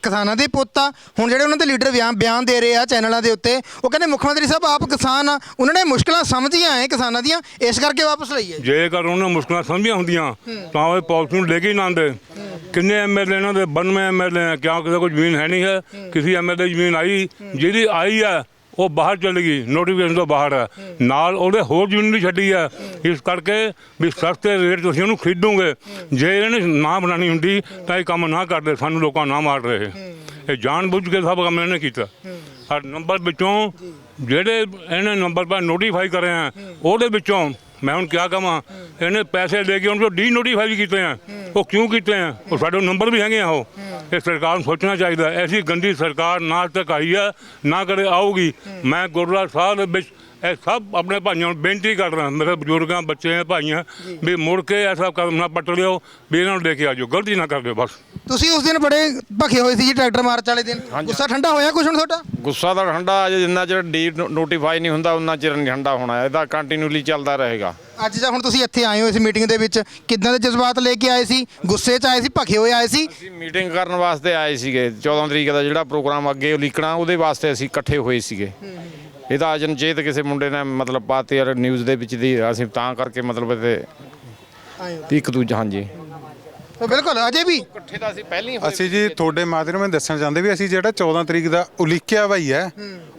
ਕਿਸਾਨਾਂ ਦੇ ਪੁੱਤ ਆ। ਹੁਣ ਜਿਹੜੇ ਉਹਨਾਂ ਦੇ ਲੀਡਰ ਬਿਆਨ ਬਿਆਨ ਦੇ ਰਹੇ ਆ ਚੈਨਲਾਂ ਦੇ ਉੱਤੇ, ਉਹ ਕਹਿੰਦੇ ਮੁੱਖ ਮੰਤਰੀ ਸਾਹਿਬ ਆਪ ਕਿਸਾਨ ਆ। ਉਹਨਾਂ ਨੇ ਮੁਸ਼ਕਲਾਂ ਸਮਝੀਆਂ ਐ ਕਿਸਾਨਾਂ ਦੀਆਂ। ਇਸ ਕਰਕੇ ਵਾਪਸ ਲਈ ਹੈ ਜੇਕਰ ਉਹਨਾਂ ਮੁਸ਼ਕਲਾਂ ਸਮਝੀਆਂ ਹੁੰਦੀਆਂ, ਤਾਂ ਉਹ ਪਾਲਿਸੀ ਨੂੰ ਲੈ ਕੇ ਹੀ ਨਾ ਆਉਂਦੇ। ਕਿੰਨੇ ਐਮਐਲਏ ਇਹਨਾਂ ਦੇ? 92 ਐਮਐਲਏ ਆ। ਕਿਉਂ ਕਿਸੇ ਕੋਲ ਜ਼ਮੀਨ ਹੈ ਨਹੀਂ ਹੈ? ਕਿਸੇ ਐਮਐਲਏ ਜ਼ਮੀਨ ਆਈ? ਜਿਹਦੀ ਆਈ ਹੈ, ਉਹ ਬਾਹਰ ਚਲੀ ਗਈ। ਨੋਟੀਫਿਕੇਸ਼ਨ ਤੋਂ ਬਾਹਰ ਹੈ। ਨਾਲ ਉਹਦੇ ਹੋਰ ਜ਼ਮੀਨ ਵੀ ਛੱਡੀ ਹੈ। ਇਸ ਕਰਕੇ ਵੀ ਸਸਤੇ ਰੇਟ ਤੁਸੀਂ ਉਹਨੂੰ ਖਰੀਦੋਗੇ। ਜੇ ਇਹਨੇ ਨਾ ਬਣਾਣੀ ਹੁੰਦੀ, ਤਾਂ ਇਹ ਕੰਮ ਨਾ ਕਰਦੇ। ਸਾਨੂੰ ਲੋਕਾਂ ਨਾ ਮਾਰ ਰਹੇ। ਇਹ ਜਾਣ ਬੁੱਝ ਕੇ ਸਭ ਕੰਮ ਇਹਨੇ ਕੀਤਾ। ਹਰ ਨੰਬਰ ਵਿੱਚੋਂ ਜਿਹੜੇ ਇਹਨੇ ਨੰਬਰ ਪਰ ਨੋਟੀਫਾਈ ਕਰੇ ਆ ਉਹਦੇ ਵਿੱਚੋਂ ਮੈਂ ਹੁਣ ਕਿਆ ਕਹਾਂ? ਇਹਨੇ ਪੈਸੇ ਦੇ ਕੇ ਉਹਨਾਂ ਨੂੰ ਡੀਨੋਟੀਫਾਈ ਕੀਤੇ ਆ। ਉਹ ਕਿਉਂ ਕੀਤੇ ਆ? ਉਹ ਸਾਡੇ ਨੰਬਰ ਵੀ ਹੈਗੇ ਆ ਉਹ। ਇਹ ਸਰਕਾਰ ਨੂੰ ਸੋਚਣਾ ਚਾਹੀਦਾ। ਐਸੀ ਗੰਦੀ ਸਰਕਾਰ ਨਾ ਤੱਕ ਆਈ ਆ, ਨਾ ਕਦੇ ਆਊਗੀ। ਮੈਂ ਗੁਰਦੁਆਰਾ ਸਾਹਿਬ ਦੇ ਵਿੱਚ ਇਹ ਸਭ ਆਪਣੇ ਭਾਈਆਂ ਨੂੰ ਬੇਨਤੀ ਕਰਦਾ ਮੇਰੇ ਬਜ਼ੁਰਗਾਂ ਬੱਚੇ ਭਾਈਆਂ, ਵੀ ਮੁੜ ਕੇ ਐਸਾ ਕਦਮ ਨਾ ਪੱਟ ਲਿਓ, ਵੀ ਇਹਨਾਂ ਨੂੰ ਲੈ ਕੇ ਆਜੋ ਗਲਤੀ ਨਾ ਕਰ ਦਿਓ, ਬਸ। ਤੁਸੀਂ ਉਸ ਦਿਨ ਬੜੇ ਭਖੇ ਹੋਏ ਸੀ ਜੀ ਟਰੈਕਟਰ ਮਾਰਚ ਵਾਲੇ ਦਿਨ। ਗੁੱਸਾ ਠੰਡਾ ਹੋਇਆ ਕੁਛ ਹੁਣ ਤੁਹਾਡਾ? ਗੁੱਸਾ ਤਾਂ ਠੰਡਾ ਅਜੇ ਜਿੰਨਾ ਚਿਰ ਡੀ ਨੋਟੀਫਾਈ ਨਹੀਂ ਹੁੰਦਾ ਉਨਾ ਚਿਰ ਨਹੀਂ ਠੰਡਾ ਹੋਣਾ। ਇਹਦਾ ਕੰਟੀਨਿਊਲੀ ਚੱਲਦਾ ਰਹੇਗਾ। ਅੱਜ ਜਾਂ ਹੁਣ ਤੁਸੀਂ ਇੱਥੇ ਆਏ ਹੋ ਇਸ ਮੀਟਿੰਗ ਦੇ ਵਿੱਚ ਕਿੱਦਾਂ ਦੇ ਜਜ਼ਬਾਤ ਲੈ ਕੇ ਆਏ ਸੀ? ਗੁੱਸੇ 'ਚ ਆਏ ਸੀ ਭਖੇ ਹੋਏ ਆਏ ਸੀ? ਅਸੀਂ ਮੀਟਿੰਗ ਕਰਨ ਵਾਸਤੇ ਆਏ ਸੀਗੇ। 14 ਤਰੀਕ ਦਾ ਜਿਹੜਾ ਪ੍ਰੋਗਰਾਮ ਅੱਗੇ ਉਲੀਕਣਾ ਉਹਦੇ ਵਾਸਤੇ ਅਸੀਂ ਇਕੱਠੇ ਹੋਏ ਸੀਗੇ। ਇਹਦਾ ਅਜਨਚੇਤ ਕਿਸੇ ਮੁੰਡੇ ਨੇ ਮਤਲਬ ਪਾਤੇ ਯਾਰ ਨਿਊਜ਼ ਦੇ ਵਿੱਚ ਦੀ ਅਸੀਂ ਤਾਂ ਕਰਕੇ ਮਤਲਬ ਵੀ ਇੱਕ ਦੂਜਾ ਹਾਂਜੀ। ਤਾਂ ਬਿਲਕੁਲ ਅਜੇ ਵੀ। ਇਕੱਠੇ ਤਾਂ ਅਸੀਂ ਪਹਿਲਾਂ ਹੀ ਅਸੀਂ ਜੀ ਤੁਹਾਡੇ ਮਾਧਿਅਮ ਨਾਲ ਦੱਸਣਾ ਚਾਹੁੰਦੇ ਵੀ ਅਸੀਂ ਜਿਹੜਾ 14 ਤਰੀਕ ਦਾ ਉਲੀਕਿਆ ਭਾਈ ਹੈ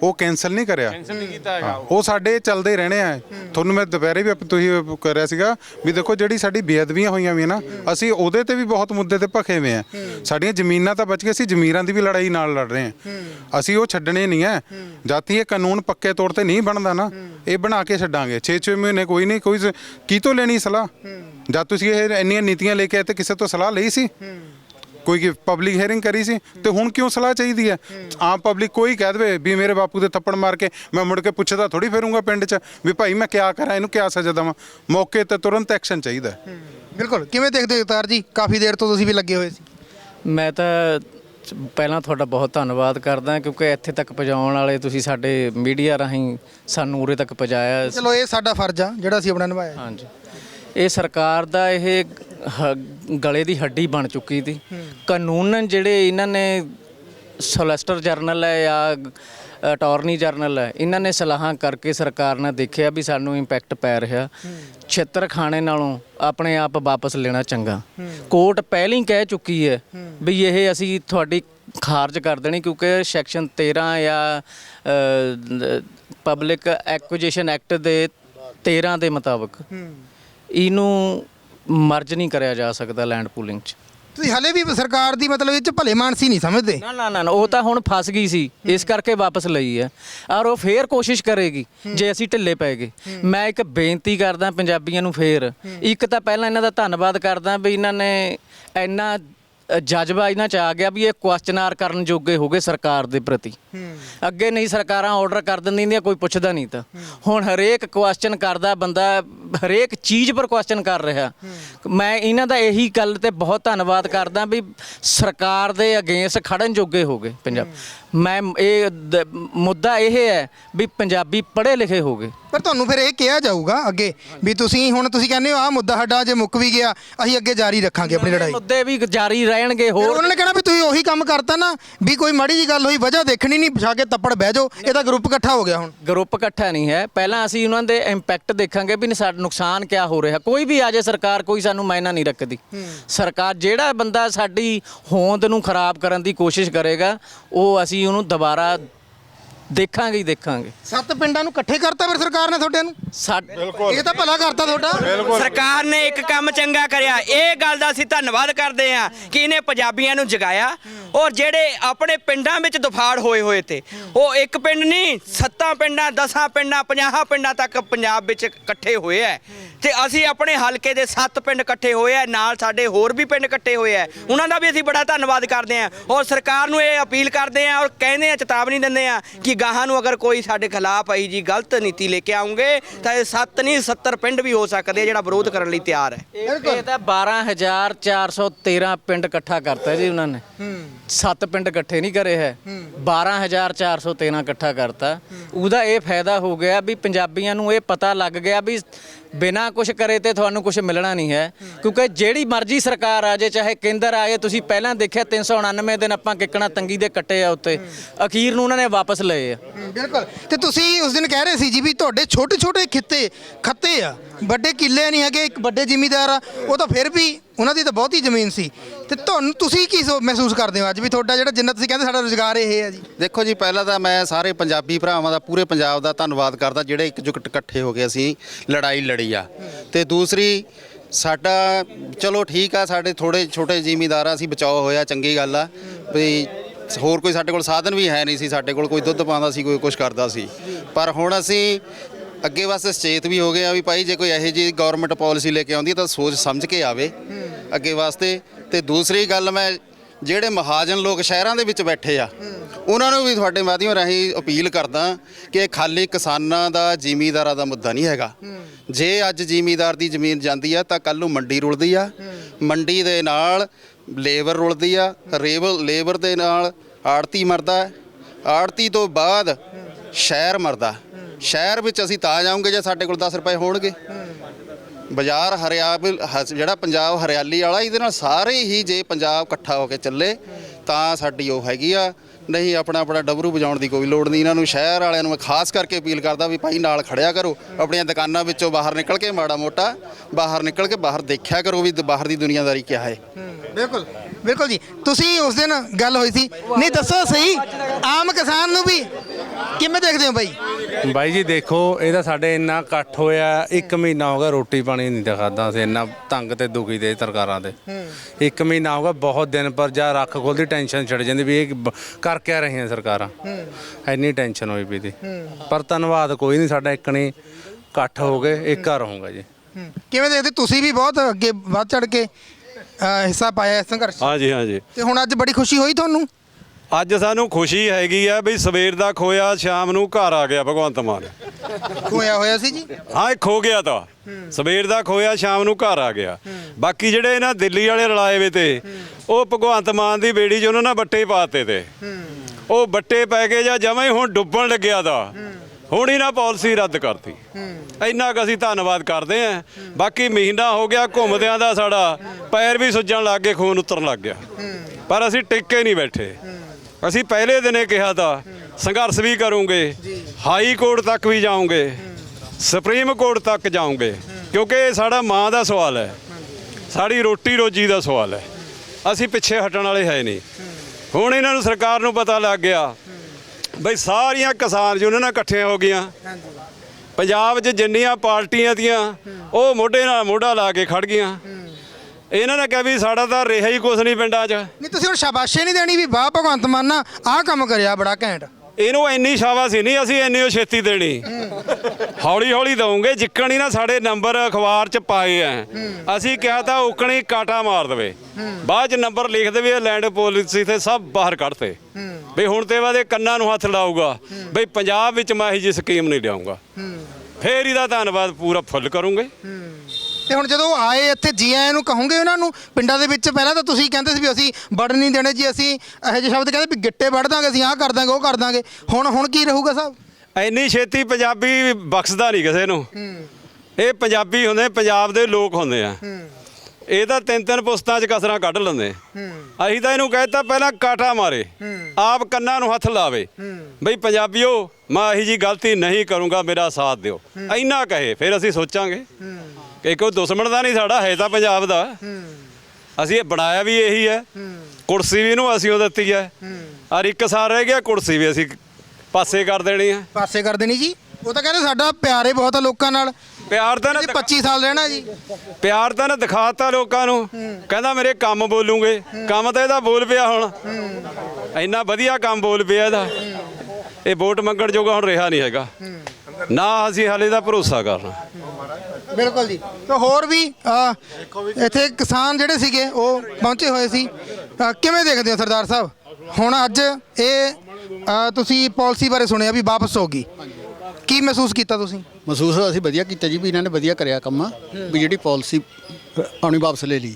ਉਹ ਕੈਨਸਲ ਨਹੀਂ ਕਰਿਆ। ਨਹੀਂ ਕੀਤਾ ਹੈਗਾ ਉਹ। ਸਾਡੇ ਚੱਲਦੇ ਰਹਿਣੇ ਆ। ਤੁਹਾਨੂੰ ਮੈਂ ਦੁਪਹਿਰੇ ਵੀ ਤੁਸੀਂ ਕਰਿਆ ਸੀਗਾ ਵੀ ਦੇਖੋ ਜਿਹੜੀ ਸਾਡੀ ਬੇਅਦਬੀਆਂ ਹੋਈਆਂ ਵੀ ਨਾ ਅਸੀਂ ਉਹਦੇ ਤੇ ਵੀ ਬਹੁਤ ਮੁੱਦੇ ਤੇ ਭਖੇ ਹੋਏ ਆ। ਸਾਡੀਆਂ ਜ਼ਮੀਨਾਂ ਤਾਂ ਬਚ ਗਏ ਸੀ ਜ਼ਮੀਰਾਂ ਦੀ ਵੀ ਲੜਾਈ ਨਾਲ ਲੜ ਰਹੇ ਆ। ਅਸੀਂ ਉਹ ਛੱਡਣੇ ਨਹੀਂ ਹੈ। ਜਦ ਤੱਕ ਇਹ ਕਾਨੂੰਨ ਪੱਕੇ ਤੌਰ ਤੇ ਨਹੀਂ ਬਣਦਾ ਨਾ ਇਹ ਬਣਾ ਕੇ ਛੱਡਾਂਗੇ। 6-6 ਮਹੀਨੇ ਕੋਈ ਨਹੀਂ ਕੋਈ ਕੀ ਤੋਂ ਲੈਣੀ ਸਲਾਹ? ਜਦ ਤੁਸੀਂ ਇਹ ਇੰਨੀਆਂ ਨੀਤੀਆਂ ਲੈ ਕੇ ਆਏ ਤੇ ਕਿਸੇ ਤੋਂ ਸਲਾਹ ਲਈ ਸੀ? ਕੋਈ ਪਬਲਿਕ ਹੀਅਰਿੰਗ ਕਰੀ ਸੀ? ਤੇ ਹੁਣ ਕਿਉਂ ਸਲਾਹ ਚਾਹੀਦੀ ਹੈ? ਆਮ ਪਬਲਿਕ ਕੋਈ ਕਹਿ ਦੇਵੇ ਵੀ ਮੇਰੇ ਬਾਪੂ ਦੇ ਥੱਪੜ ਮਾਰ ਕੇ ਮੈਂ ਮੁੜ ਕੇ ਪੁੱਛਦਾ ਥੋੜੀ ਫਿਰੂੰਗਾ ਪਿੰਡ 'ਚ ਵੀ ਭਾਈ ਮੈਂ ਕਿਆ ਕਰਾਂ ਇਹਨੂੰ ਕਿਆ ਸਜ਼ਾ ਦੇਵਾਂ? ਮੌਕੇ ਤੇ ਤੁਰੰਤ ਐਕਸ਼ਨ ਚਾਹੀਦਾ। ਬਿਲਕੁਲ। ਕਿਵੇਂ ਦੇਖਦੇ ਹੋ ਉਤਾਰ ਜੀ? ਕਾਫੀ ਦੇਰ ਤੋਂ ਤੁਸੀਂ ਵੀ ਲੱਗੇ ਹੋਏ ਸੀ। ਮੈਂ ਤਾਂ ਪਹਿਲਾਂ ਤੁਹਾਡਾ ਬਹੁਤ ਧੰਨਵਾਦ ਕਰਦਾ ਕਿਉਂਕਿ ਇੱਥੇ ਤੱਕ ਪਹੁੰਚਾਉਣ ਵਾਲੇ ਤੁਸੀਂ ਸਾਡੇ ਮੀਡੀਆ ਰਾਹੀਂ ਸਾਨੂੰ ਉਰੇ ਤੱਕ ਪਹੁੰਚਾਇਆ। ਚਲੋ ਇਹ ਸਾਡਾ ਫਰਜ਼ ਆ ਜਿਹੜਾ ਅਸੀਂ ਆਪਣਾ ਨਿਭਾਇਆ। ਹਾਂਜੀ। ਇਹ ਸਰਕਾਰ ਦਾ ਇਹ ਹ- ਗਲੇ ਦੀ ਹੱਡੀ ਬਣ ਚੁੱਕੀ ਸੀ। ਕਾਨੂੰਨ ਜਿਹੜੇ ਇਹਨਾਂ ਨੇ ਸੋਲਿਸਟਰ ਜਰਨਲ ਹੈ ਜਾਂ ਅਟਾਰਨੀ ਜਰਨਲ ਹੈ ਇਹਨਾਂ ਨੇ ਸਲਾਹਾਂ ਕਰਕੇ ਸਰਕਾਰ ਨੇ ਦੇਖਿਆ ਵੀ ਸਾਨੂੰ ਇੰਪੈਕਟ ਪੈ ਰਿਹਾ। ਛੇਤਰ ਖਾਣੇ ਨਾਲੋਂ ਆਪਣੇ ਆਪ ਵਾਪਸ ਲੈਣਾ ਚੰਗਾ। ਕੋਰਟ ਪਹਿਲਾਂ ਹੀ ਕਹਿ ਚੁੱਕੀ ਹੈ ਵੀ ਇਹ ਅਸੀਂ ਤੁਹਾਡੀ ਖਾਰਜ ਕਰ ਦੇਣੀ ਕਿਉਂਕਿ ਸੈਕਸ਼ਨ 13 ਜਾਂ ਪਬਲਿਕ ਐਕੁਜੀਸ਼ਨ ਐਕਟ ਦੇ 13 ਦੇ ਮੁਤਾਬਕ। ਇਹਨੂੰ ਮਰਜ ਨਹੀਂ ਕਰਿਆ ਜਾ ਸਕਦਾ ਲੈਂਡ ਪੂਲਿੰਗ 'ਚ। ਤੁਸੀਂ ਹਲੇ ਵੀ ਸਰਕਾਰ ਦੀ ਮਤਲਬ ਇਹ ਚ ਭਲੇ ਮਾਨਸੀ ਨਹੀਂ ਸਮਝਦੇ। ਨਾ ਨਾ ਨਾ ਨਾ, ਉਹ ਤਾਂ ਹੁਣ ਫਸ ਗਈ ਸੀ। ਇਸ ਕਰਕੇ ਵਾਪਸ ਲਈ ਹੈ। ਔਰ ਉਹ ਫੇਰ ਕੋਸ਼ਿਸ਼ ਕਰੇਗੀ ਜੇ ਅਸੀਂ ਢਿੱਲੇ ਪੈ ਗਏ। ਮੈਂ ਇੱਕ ਬੇਨਤੀ ਕਰਦਾ ਪੰਜਾਬੀਆਂ ਨੂੰ ਫੇਰ। ਇੱਕ ਤਾਂ ਪਹਿਲਾਂ ਇਹਨਾਂ ਦਾ ਧੰਨਵਾਦ ਕਰਦਾ ਵੀ ਇਹਨਾਂ ਨੇ ਇੰਨਾ ਅ, ਜਜ਼ਬਾ ਇਹਨਾਂ ਚ ਆ ਗਿਆ ਵੀ ਇਹ ਕੁਐਸਚਨਾਰ ਕਰਨ ਜੋਗੇ ਹੋ ਗਏ ਸਰਕਾਰ ਦੇ ਪ੍ਰਤੀ। ਅੱਗੇ ਨਹੀਂ ਸਰਕਾਰਾਂ ਆਰਡਰ ਕਰ ਦਿੰਦੀਆਂ ਕੋਈ ਪੁੱਛਦਾ ਨਹੀਂ ਤਾਂ। ਹੁਣ ਹਰੇਕ ਕੁਐਸਚਨ ਕਰਦਾ ਬੰਦਾ ਹਰੇਕ ਚੀਜ਼ ਪਰ ਕੁਐਸਚਨ ਕਰ ਰਿਹਾ। ਮੈਂ ਇਹਨਾਂ ਦਾ ਇਹੀ ਗੱਲ ਤੇ ਬਹੁਤ ਧੰਨਵਾਦ ਕਰਦਾ ਵੀ ਸਰਕਾਰ ਦੇ ਅਗੇਂਸਟ ਖੜਨ ਜੋਗੇ ਹੋ ਗਏ ਪੰਜਾਬ। ਮੈਂ ਇਹ ਦ- ਮੁੱਦਾ ਇਹ ਹੈ ਵੀ ਪੰਜਾਬੀ ਪੜ੍ਹੇ ਲਿਖੇ ਹੋ ਗਏ। ਪਰ ਤੁਹਾਨੂੰ ਫਿਰ ਇਹ ਕਿਹਾ ਜਾਊਗਾ ਅੱਗੇ ਵੀ ਤੁਸੀਂ ਹੁਣ ਤੁਸੀਂ ਕਹਿੰਦੇ ਹੋ ਆ ਮੁੱਦਾ ਸਾਡਾ ਜੇ ਮੁੱਕ ਵੀ ਗਿਆ ਅਸੀਂ ਅੱਗੇ ਜਾਰੀ ਰੱਖਾਂਗੇ ਆਪਣੀ ਲੜਾਈ। ਮੁੱਦੇ ਵੀ ਜਾਰੀ ਰਹਿਣਗੇ ਹੋਰ ਉਹਨਾਂ ਨੇ ਕਹਿਣਾ ਵੀ ਤੁਸੀਂ ਉਹੀ ਕੰਮ ਕਰਤਾ ਨਾ ਵੀ ਕੋਈ ਮਾੜੀ ਜੀ ਗੱਲ ਹੋਈ ਵਜ੍ਹਾ ਦੇਖਣੀ ਨਹੀਂ ਪਛਾ ਕੇ ਤੱਪੜ ਬਹਿ ਜਾਓ ਇਹ ਤਾਂ ਗਰੁੱਪ ਇਕੱਠਾ ਹੋ ਗਿਆ ਹੁਣ। ਗਰੁੱਪ ਇਕੱਠਾ ਨਹੀਂ ਹੈ। ਪਹਿਲਾਂ ਅਸੀਂ ਉਹਨਾਂ ਦੇ ਇੰਪੈਕਟ ਦੇਖਾਂਗੇ ਵੀ ਸਾਡਾ ਨੁਕਸਾਨ ਕਿਆ ਹੋ ਰਿਹਾ। ਕੋਈ ਵੀ ਆ ਜਾਏ ਸਰਕਾਰ ਕੋਈ ਸਾਨੂੰ ਮਾਇਨਾ ਨਹੀਂ ਰੱਖਦੀ। ਸਰਕਾਰ ਜਿਹੜਾ ਬੰਦਾ ਸਾਡੀ ਹੋਂਦ ਨੂੰ ਖਰਾਬ ਕਰਨ ਦੀ ਕੋਸ਼ਿਸ਼ ਕਰੇਗਾ ਉਹ ਅਸੀਂ ਉਹਨੂੰ ਦੁਬਾਰਾ ਦੇਖਾਂਗੇ ਹੀ ਦੇਖਾਂਗੇ। ਸੱਤ ਪਿੰਡਾਂ ਨੂੰ ਇਕੱਠੇ ਕਰਤਾ ਫਿਰ ਸਰਕਾਰ ਨੇ ਤੁਹਾਡੇ ਨੂੰ? ਸਾ ਇਹ ਤਾਂ ਭਲਾ ਕਰਤਾ ਤੁਹਾਡਾ। ਸਰਕਾਰ ਨੇ ਇੱਕ ਕੰਮ ਚੰਗਾ ਕਰਿਆ। ਇਹ ਗੱਲ ਦਾ ਅਸੀਂ ਧੰਨਵਾਦ ਕਰਦੇ ਹਾਂ ਕਿ ਇਹਨੇ ਪੰਜਾਬੀਆਂ ਨੂੰ ਜਗਾਇਆ। ਔਰ ਜਿਹੜੇ ਆਪਣੇ ਪਿੰਡਾਂ ਵਿੱਚ ਦਫਾੜ ਹੋਏ ਹੋਏ ਤੇ ਉਹ ਇੱਕ ਪਿੰਡ ਨਹੀਂ ਸੱਤਾਂ ਪਿੰਡਾਂ ਦਸਾਂ ਪਿੰਡਾਂ 50 ਪਿੰਡਾਂ ਤੱਕ ਪੰਜਾਬ ਵਿੱਚ ਇਕੱਠੇ ਹੋਏ ਐ ਤੇ ਅਸੀਂ ਆਪਣੇ ਹਲਕੇ ਦੇ ਸੱਤ ਪਿੰਡ ਇਕੱਠੇ ਹੋਏ ਐ ਨਾਲ ਸਾਡੇ ਹੋਰ ਵੀ ਪਿੰਡ ਇਕੱਠੇ ਹੋਏ ਐ ਉਹਨਾਂ ਦਾ ਵੀ ਅਸੀਂ ਬੜਾ ਧੰਨਵਾਦ ਕਰਦੇ ਹਾਂ। ਔਰ ਸਰਕਾਰ ਨੂੰ ਇਹ ਅਪੀਲ ਕਰਦੇ ਹਾਂ ਔਰ ਕਹਿੰਦੇ ਆ ਚੇਤਾਵਨੀ ਦਿੰਦੇ ਆ ਕਿ ਗਾਹਾਂ ਨੂੰ ਅਗਰ ਕੋਈ ਸਾਡੇ ਖਿਲਾਫ ਆਈ ਜੀ ਗਲਤ ਨੀਤੀ ਲੈ ਕੇ ਆਉਂਗੇ ਤਾਂ ਇਹ 7 ਨਹੀਂ 70 ਪਿੰਡ ਵੀ ਹੋ ਸਕਦੇ ਆ ਜਿਹੜਾ ਵਿਰੋਧ ਕਰਨ ਲਈ ਤਿਆਰ ਹੈ। ਇਹ ਤਾਂ 12413 ਪਿੰਡ ਇਕੱਠਾ ਕਰਤਾ ਜੀ ਉਹਨਾਂ ਨੇ। ਸੱਤ ਪਿੰਡ ਇਕੱਠੇ ਨਹੀਂ ਕਰੇ ਹੈ। 12413 ਇਕੱਠਾ ਕਰਤਾ। ਉਹਦਾ ਇਹ ਫਾਇਦਾ ਹੋ ਗਿਆ ਵੀ ਪੰਜਾਬੀਆਂ ਨੂੰ ਇਹ ਪਤਾ ਲੱਗ ਗਿਆ ਵੀ ਬਿਨਾ ਕੁਝ ਕਰੇ ਤੇ ਤੁਹਾਨੂੰ ਕੁਝ ਮਿਲਣਾ ਨਹੀਂ ਹੈ। ਕਿਉਂਕਿ ਜਿਹੜੀ ਮਰਜ਼ੀ ਸਰਕਾਰ ਆ ਜੇ, ਚਾਹੇ ਕੇਂਦਰ ਆਏ ਤੁਸੀਂ ਪਹਿਲਾਂ ਦੇਖਿਆ 399 ਦਿਨ ਆਪਾਂ ਕਿੱਕਣਾ ਤੰਗੀ ਦੇ ਕੱਟੇ ਆ ਉੱਤੇ। ਅਖੀਰ ਨੂੰ ਉਹਨਾਂ ਨੇ ਵਾਪਸ ਲਏ ਆ। ਬਿਲਕੁਲ। ਤੇ ਤੁਸੀਂ ਉਸ ਦਿਨ ਕਹਿ ਰਹੇ ਸੀ ਜੀ ਵੀ ਤੁਹਾਡੇ ਛੋਟੇ ਛੋਟੇ ਖਿੱਤੇ ਖੱਤੇ ਆ। ਵੱਡੇ ਕਿੱਲੇ ਨਹੀਂ ਹੈਗੇ ਇੱਕ ਵੱਡੇ ਜ਼ਿਮੀਦਾਰ ਆ। ਉਹ ਤਾਂ ਫਿਰ ਵੀ ਉਹਨਾਂ ਦੀ ਤਾਂ ਬਹੁਤੀ ਜ਼ਮੀਨ ਸੀ। ਤੇ ਤੁਹਾਨੂੰ ਤੁਸੀਂ ਕੀ ਸੋ- ਮਹਿਸੂਸ ਕਰਦੇ ਹੋ ਅੱਜ ਵੀ ਤੁਹਾਡਾ ਜਿਹੜਾ ਜਿੰਨਾ ਤੁਸੀਂ ਕਹਿੰਦੇ ਸਾਡਾ ਰੋਜ਼ਗਾਰ ਇਹ ਹੈ ਜੀ? ਦੇਖੋ ਜੀ ਪਹਿਲਾਂ ਤਾਂ ਮੈਂ ਸਾਰੇ ਪੰਜਾਬੀ ਭਰਾਵਾਂ ਦਾ ਪੂਰੇ ਪੰਜਾਬ ਦਾ ਧੰਨਵਾਦ ਕਰਦਾ ਜਿਹੜੇ ਇੱਕਜੁੱਟ ਇਕੱਠੇ ਹੋ ਕੇ ਅਸੀਂ ਲੜਾਈ ਲੜੀ ਆ। ਤੇ ਦੂਸਰੀ ਸਾਡਾ ਚਲੋ ਠੀਕ ਆ ਸਾਡੇ ਥੋੜੇ ਛੋਟੇ ਜ਼ਿਮੀਂਦਾਰਾਂ ਅਸੀਂ ਬਚਾਓ ਹੋਇਆ ਚੰਗੀ ਗੱਲ ਆ। ਵੀ ਹੋਰ ਕੋਈ ਸਾਡੇ ਕੋਲ ਸਾਧਨ ਵੀ ਹੈ ਨਹੀਂ ਸੀ ਸਾਡੇ ਕੋਲ ਕੋਈ ਦੁੱਧ ਪਾਉਂਦਾ ਸੀ ਕੋਈ ਕੁਝ ਕਰਦਾ ਸੀ। ਪਰ ਹੁਣ ਅਸੀਂ ਅੱਗੇ ਵਾਸਤੇ ਸਚੇਤ ਵੀ ਹੋ ਗਏ ਆ ਵੀ ਭਾਈ ਜੇ ਕੋਈ ਇਹੋ ਜਿਹੀ ਗਵਰਨਮੈਂਟ ਪਾਲਿਸੀ ਲੈ ਕੇ ਆਉਂਦੀ ਹੈ ਤਾਂ ਸੋਚ ਸਮਝ ਕੇ ਆਵੇ। ਅੱਗੇ ਵਾਸਤੇ ਤੇ ਦੂਸਰੀ ਗੱਲ ਮੈਂ, ਜਿਹੜੇ ਮਹਾਜਨ ਲੋਕ ਸ਼ਹਿਰਾਂ ਦੇ ਵਿੱਚ ਬੈਠੇ ਆ, ਉਹਨਾਂ ਨੂੰ ਵੀ ਤੁਹਾਡੇ ਮਾਧਿਅਮ ਰਾਹੀਂ ਅਪੀਲ ਕਰਦਾ ਕਿ ਇਹ ਖਾਲੀ ਕਿਸਾਨਾਂ ਦਾ, ਜ਼ਿਮੀਂਦਾਰਾਂ ਦਾ ਮੁੱਦਾ ਨਹੀਂ ਹੈਗਾ। ਜੇ ਅੱਜ ਜ਼ਿਮੀਂਦਾਰ ਦੀ ਜ਼ਮੀਨ ਜਾਂਦੀ ਆ ਤਾਂ ਕੱਲ ਨੂੰ ਮੰਡੀ ਰੁਲਦੀ ਆ। ਮੰਡੀ ਦੇ ਨਾਲ ਲੇਬਰ ਰੁਲਦੀ ਆ। ਰੇਬਲ ਲੇਬਰ ਦੇ ਨਾਲ ਆੜਤੀ ਮਰਦਾ। ਆੜਤੀ ਤੋਂ ਬਾਅਦ ਸ਼ਹਿਰ ਮਰਦਾ। ਸ਼ਹਿਰ ਵਿੱਚ ਅਸੀਂ ਤਾਂ ਜਾਵਾਂਗੇ ਜੇ ਸਾਡੇ ਕੋਲ 10 ਰੁਪਏ ਹੋਣਗੇ। ਬਾਜ਼ਾਰ ਹਰਿਆਬਲ ਜਿਹੜਾ ਪੰਜਾਬ ਹਰਿਆਲੀ ਵਾਲਾ, ਇਹਦੇ ਨਾਲ ਸਾਰੇ ਹੀ ਜੇ ਪੰਜਾਬ ਇਕੱਠਾ ਹੋ ਕੇ ਚੱਲੇ, ਤਾਂ ਸਾਡੀ ਉਹ ਹੈਗੀ ਆ। ਨਹੀਂ, ਆਪਣਾ ਆਪਣਾ ਡਬਰੂ ਵਜਾਉਣ ਦੀ ਕੋਈ ਲੋੜ ਨਹੀਂ। ਇਹਨਾਂ ਨੂੰ ਸ਼ਹਿਰ ਵਾਲਿਆਂ ਨੂੰ ਮੈਂ ਖਾਸ ਕਰਕੇ ਅਪੀਲ ਕਰਦਾ ਵੀ ਭਾਈ ਨਾਲ ਖੜਿਆ ਕਰੋ। ਆਪਣੀਆਂ ਦੁਕਾਨਾਂ ਵਿੱਚੋਂ ਬਾਹਰ ਨਿਕਲ ਕੇ ਮਾੜਾ ਮੋਟਾ, ਬਾਹਰ ਨਿਕਲ ਕੇ ਬਾਹਰ ਦੇਖਿਆ ਕਰੋ ਵੀ ਬਾਹਰ ਦੀ ਦੁਨੀਆਦਾਰੀ ਕੀ ਹੈ, ਬਿਲਕੁਲ ਬਿਲਕੁਲ ਜੀ। ਤੁਸੀਂ ਉਸ ਦਿਨ ਗੱਲ ਹੋਈ ਸੀ। ਨਹੀਂ, ਦੱਸੋ ਸਹੀ। ਆਮ ਕਿਸਾਨ ਨੂੰ ਵੀ ਕਿਵੇਂ ਦੇਖਦੇ ਹੋ ਬਾਈ? ਬਾਈ ਜੀ ਦੇਖੋ ਇਹਦਾ ਸਾਡੇ ਇੰਨਾ ਇਕੱਠ ਹੋਇਆ ਇੱਕ ਮਹੀਨਾ ਹੋ ਗਿਆ ਰੋਟੀ ਪਾਣੀ ਨਹੀਂ ਦਿਖਾਦਾ ਸੀ ਇੰਨਾ ਤੰਗ ਤੇ ਦੁਖੀ ਦੇ ਸਰਕਾਰਾਂ ਦੇ ਇੱਕ ਮਹੀਨਾ ਹੋ ਗਿਆ ਬਹੁਤ ਦਿਨ ਪਰ ਜਾ ਰੱਖ ਖੋਲਦੀ ਟੈਨਸ਼ਨ ਛੜ ਜਾਂਦੀ ਵੀ ਇਹ ਬ- ਕਰ ਕਿਆ ਰਹੀਆਂ ਸਰਕਾਰਾਂ। ਇੰਨੀ ਟੈਨਸ਼ਨ ਹੋਈ ਪਈ ਦੀ। ਪਰ ਧੰਨਵਾਦ ਕੋਈ ਨਹੀਂ ਸਾਡਾ ਇੱਕਣੀ ਇਕੱਠ ਹੋ ਗਏ ਇੱਕ ਘਰ ਰਹੂੰਗਾ ਜੀ। ਕਿਵੇਂ ਦੇਖਦੇ ਤੁਸੀਂ ਵੀ ਬਹੁਤ ਅੱਗੇ ਵੱਧ ਚੜ ਕੇ ਅ, ਹਿੱਸਾ ਪਾਇਆ ਇਸ ਸੰਘਰਸ਼ 'ਚ। ਹਾਂਜੀ ਹਾਂਜੀ। ਤੇ ਹੁਣ ਅੱਜ ਬੜੀ ਖੁਸ਼ੀ ਹੋਈ ਤੁਹਾਨੂੰ? ਅੱਜ ਸਾਨੂੰ ਖੁਸ਼ੀ ਹੈਗੀ ਆ ਵੀ ਸਵੇਰ ਦਾ ਖੋਇਆ ਸ਼ਾਮ ਨੂੰ ਘਰ ਆ ਗਿਆ ਭਗਵੰਤ ਮਾਨ। ਖੋਇਆ ਹੋਇਆ ਸੀ ਜੀ? ਹਾਂ ਇਹ ਖੋ ਗਿਆ ਤਾਂ। ਸਵੇਰ ਦਾ ਖੋਇਆ ਸ਼ਾਮ ਨੂੰ ਘਰ ਆ ਗਿਆ। ਬਾਕੀ ਜਿਹੜੇ ਇਹਨਾਂ ਦਿੱਲੀ ਵਾਲੇ ਰਲਾਏ ਵੇ ਤੇ ਉਹ ਭਗਵੰਤ ਮਾਨ ਦੀ ਬੇੜੀ 'ਚ ਉਹਨਾਂ ਨੇ ਬੱਟੇ ਪਾਤੇ ਤੇ। ਉਹ ਬੱਟੇ ਪੈ ਗਏ ਜਾਂ ਜਮਾਂ ਹੀ ਹੁਣ ਡੁੱਬਣ ਲੱਗਿਆ ਦਾ ਹੁਣ ਹੀ ਨਾ ਪਾਲਿਸੀ ਰੱਦ ਕਰਤੀ। ਇੰਨਾ ਕੁ ਅਸੀਂ ਧੰਨਵਾਦ ਕਰਦੇ ਆਂ ਬਾਕੀ ਮਹੀਨਾ ਹੋ ਗਿਆ ਘੁੰਮਦਿਆਂ ਦਾ ਸਾਡਾ ਪੈਰ ਵੀ ਸੁੱਜਣ ਲੱਗ ਗਏ ਖੂਨ ਉਤਰਨ ਲੱਗ ਗਿਆ। ਪਰ ਅਸੀਂ ਟਿੱਕੇ ਨਹੀਂ ਬੈਠੇ। ਅਸੀਂ ਪਹਿਲੇ ਦਿਨੇ ਕਿਹਾ ਤਾਂ ਸੰਘਰਸ਼ ਵੀ ਕਰੂੰਗੇ ਹਾਈ ਕੋਰਟ ਤੱਕ ਵੀ ਜਾਵਾਂਗੇ ਸੁਪਰੀਮ ਕੋਰਟ ਤੱਕ ਜਾਵਾਂਗੇ ਕਿਉਂਕਿ ਇਹ ਸਾਡਾ ਮਾਂ ਦਾ ਸਵਾਲ ਹੈ। ਸਾਡੀ ਰੋਟੀ ਰੋਜੀ ਦਾ ਸਵਾਲ ਹੈ। ਅਸੀਂ ਪਿੱਛੇ ਹਟਣ ਵਾਲੇ ਹੈ ਨਹੀਂ। ਹੁਣ ਇਹਨਾਂ ਨੂੰ ਸਰਕਾਰ ਨੂੰ ਪਤਾ ਲੱਗ ਗਿਆ ਬਈ ਸਾਰੀਆਂ ਕਿਸਾਨ ਯੂਨੀਅਨਾਂ ਇਕੱਠੀਆਂ ਹੋ ਗਈਆਂ। ਪੰਜਾਬ 'ਚ ਜਿੰਨੀਆਂ ਪਾਰਟੀਆਂ ਦੀਆਂ ਉਹ ਮੋਢੇ ਨਾਲ ਮੋਢਾ ਲਾ ਕੇ ਖੜ ਗਈਆਂ। ਇਹਨਾਂ ਨੇ ਕਿਹਾ ਵੀ ਸਾਡਾ ਤਾਂ ਰਿਹਾ ਹੀ ਕੁਛ ਨਹੀਂ ਪਿੰਡਾਂ 'ਚ। ਨਹੀਂ ਤੁਸੀਂ ਹੁਣ ਸ਼ਾਬਾਸ਼ੇ ਨਹੀਂ ਦੇਣੀ ਵੀ ਵਾਹ ਭਗਵੰਤ ਮਾਨਾ ਆਹ ਕੰਮ ਕਰਿਆ ਬੜਾ ਘੈਂਟ। ਇਹਨੂੰ ਇੰਨੀ ਸ਼ਾਬਾਸ਼ੀ ਨਹੀਂ ਅਸੀਂ ਇੰਨੀ ਉਹ ਛੇਤੀ ਦੇਣੀ। ਹੌਲੀ ਹੌਲੀ ਦਵਾਂਗੇ ਜਿੱਕਣ ਹੀ ਨਾ ਸਾਡੇ ਨੰਬਰ ਅਖਬਾਰ 'ਚ ਪਾਏ ਆ ਅਸੀਂ ਕਿਹਾ ਤਾਂ ਉਕਣੀ ਕਾਟਾ ਮਾਰ ਦੇਵੇ। ਬਾਅਦ 'ਚ ਨੰਬਰ ਲਿਖ ਦੇਵੇ ਲੈਂਡ ਪਾਲਿਸੀ ਤੇ ਸਭ ਬਾਹਰ ਕੱਢਤੇ। ਬਈ ਹੁਣ ਤੇ ਬਾਅਦ ਇਹ ਕੰਨਾਂ ਨੂੰ ਹੱਥ ਲਾਊਗਾ ਬਈ ਪੰਜਾਬ ਵਿੱਚ ਮੈਂ ਇਹੀ ਜੀ ਸਕੀਮ ਨਹੀਂ ਲਿਆਉਂਗਾ ਫੇਰ ਇਹਦਾ ਧੰਨਵਾਦ ਪੂਰਾ ਫੁੱਲ ਕਰੂੰਗੇ। ਤੇ ਹੁਣ ਜਦੋਂ ਆਏ ਇੱਥੇ ਜੀ ਆਇਆਂ ਨੂੰ ਕਹੋਗੇ ਉਹਨਾਂ ਨੂੰ ਪਿੰਡਾਂ ਦੇ ਵਿੱਚ ਪਹਿਲਾਂ ਤਾਂ ਤੁਸੀਂ ਕਹਿੰਦੇ ਸੀ ਵੀ ਅਸੀਂ ਵੜ ਨਹੀਂ ਦੇਣੇ ਜੀ ਅਸੀਂ ਇਹੋ ਜਿਹੇ ਸ਼ਬਦ ਕਹਿੰਦੇ ਵੀ ਗਿੱਟੇ ਵੜ ਦਾਂਗੇ ਅਸੀਂ ਆਹ ਕਰ ਦਾਂਗੇ ਉਹ ਕਰ ਦਾਂਗੇ। ਹੁਣ ਹੁਣ ਕੀ ਰਹੂਗਾ ਸਾਹਿਬ ਇੰਨੀ ਛੇਤੀ ਪੰਜਾਬੀ ਬਖਸ਼ਦਾ ਨਹੀਂ ਕਿਸੇ ਨੂੰ। ਇਹ ਪੰਜਾਬੀ ਹੁੰਦੇ ਪੰਜਾਬ ਦੇ ਲੋਕ ਹੁੰਦੇ ਆ। ਇਹ ਤਾਂ ਤਿੰਨ ਤਿੰਨ ਪੁਸਤਾਂ 'ਚ ਕਸਰਾਂ ਕੱਢ ਲੈਂਦੇ। ਅਸੀਂ ਤਾਂ ਇਹਨੂੰ ਕਹਿਤਾ ਪਹਿਲਾਂ ਕਾਟਾ ਮਾਰੇ। ਆਪ ਕੰਨਾਂ ਨੂੰ ਹੱਥ ਲਾਵੇ। ਬਈ ਪੰਜਾਬੀਓ ਮੈਂ ਇਹੀ ਜੀ ਗਲਤੀ ਨਹੀਂ ਕਰੂੰਗਾ ਮੇਰਾ ਸਾਥ ਦਿਓ। ਇੰਨਾ ਕਹੇ ਫਿਰ ਅਸੀਂ ਸੋਚਾਂਗੇ। ਕਿ ਕੋਈ ਦੁਸ਼ਮਣ ਦਾ ਨਹੀਂ ਸਾਡਾ ਹੈ ਤਾਂ ਪੰਜਾਬ ਦਾ। ਅਸੀਂ ਇਹ ਬਣਾਇਆ ਵੀ ਇਹੀ ਹੈ। ਕੁਰਸੀ ਵੀ ਇਹਨੂੰ ਅਸੀਂ ਉਹ ਦਿੱਤੀ ਹੈ। ਔਰ ਇੱਕ ਸਾਲ ਰਹਿ ਗਿਆ ਕੁਰਸੀ ਵੀ ਅਸੀਂ ਪਾਸੇ ਕਰ ਦੇਣੀ ਹੈ। ਪਾਸੇ ਕਰ ਦੇਣੀ ਜੀ। ਉਹ ਤਾਂ ਕਹਿੰਦੇ ਸਾਡਾ ਪਿਆਰੇ ਬਹੁਤ ਆ ਲੋਕਾਂ ਨਾਲ। ਪਿਆਰ ਤਾਂ ਨਾ ਅਸੀਂ 25 ਸਾਲ ਰਹਿਣਾ ਜੀ। ਪਿਆਰ ਤਾਂ ਨਾ ਦਿਖਾਤਾ ਲੋਕਾਂ ਨੂੰ। ਕਹਿੰਦਾ ਮੇਰੇ ਕੰਮ ਬੋਲੂਗੇ। ਕੰਮ ਤਾਂ ਇਹਦਾ ਬੋਲ ਪਿਆ ਹੁਣ। ਇੰਨਾ ਵਧੀਆ ਕੰਮ ਬੋਲ ਪਿਆ ਇਹਦਾ। ਇਹ ਵੋਟ ਮੰਗਣ ਜੋਗਾ ਹੁਣ ਰਿਹਾ ਨਹੀਂ ਹੈਗਾ। ਨਾ ਅਸੀਂ ਹਾਲੇ ਦਾ ਭਰੋਸਾ ਕਰਨਾ। ਬਿਲਕੁਲ ਜੀ। ਤਾਂ ਹੋਰ ਵੀ ਅ, ਇੱਥੇ ਕਿਸਾਨ ਜਿਹੜੇ ਸੀਗੇ ਉਹ ਪਹੁੰਚੇ ਹੋਏ ਸੀ। ਅ, ਕਿਵੇਂ ਦੇਖਦੇ ਹੋ ਸਰਦਾਰ ਸਾਹਿਬ? ਹੁਣ ਅੱਜ ਇਹ ਅ, ਤੁਸੀਂ ਪਾਲਿਸੀ ਬਾਰੇ ਸੁਣਿਆ ਵੀ ਵਾਪਸ ਹੋਗੀ ਕੀ ਮਹਿਸੂਸ ਕੀਤਾ ਤੁਸੀਂ? ਮਹਿਸੂਸ ਅਸੀਂ ਵਧੀਆ ਕੀਤਾ ਜੀ ਵੀ ਇਹਨਾਂ ਨੇ ਵਧੀਆ ਕਰਿਆ ਕੰਮ ਵੀ ਜਿਹੜੀ ਪਾਲਿਸੀ ਆਉਣੀ ਵਾਪਸ ਲੈ ਲਈ।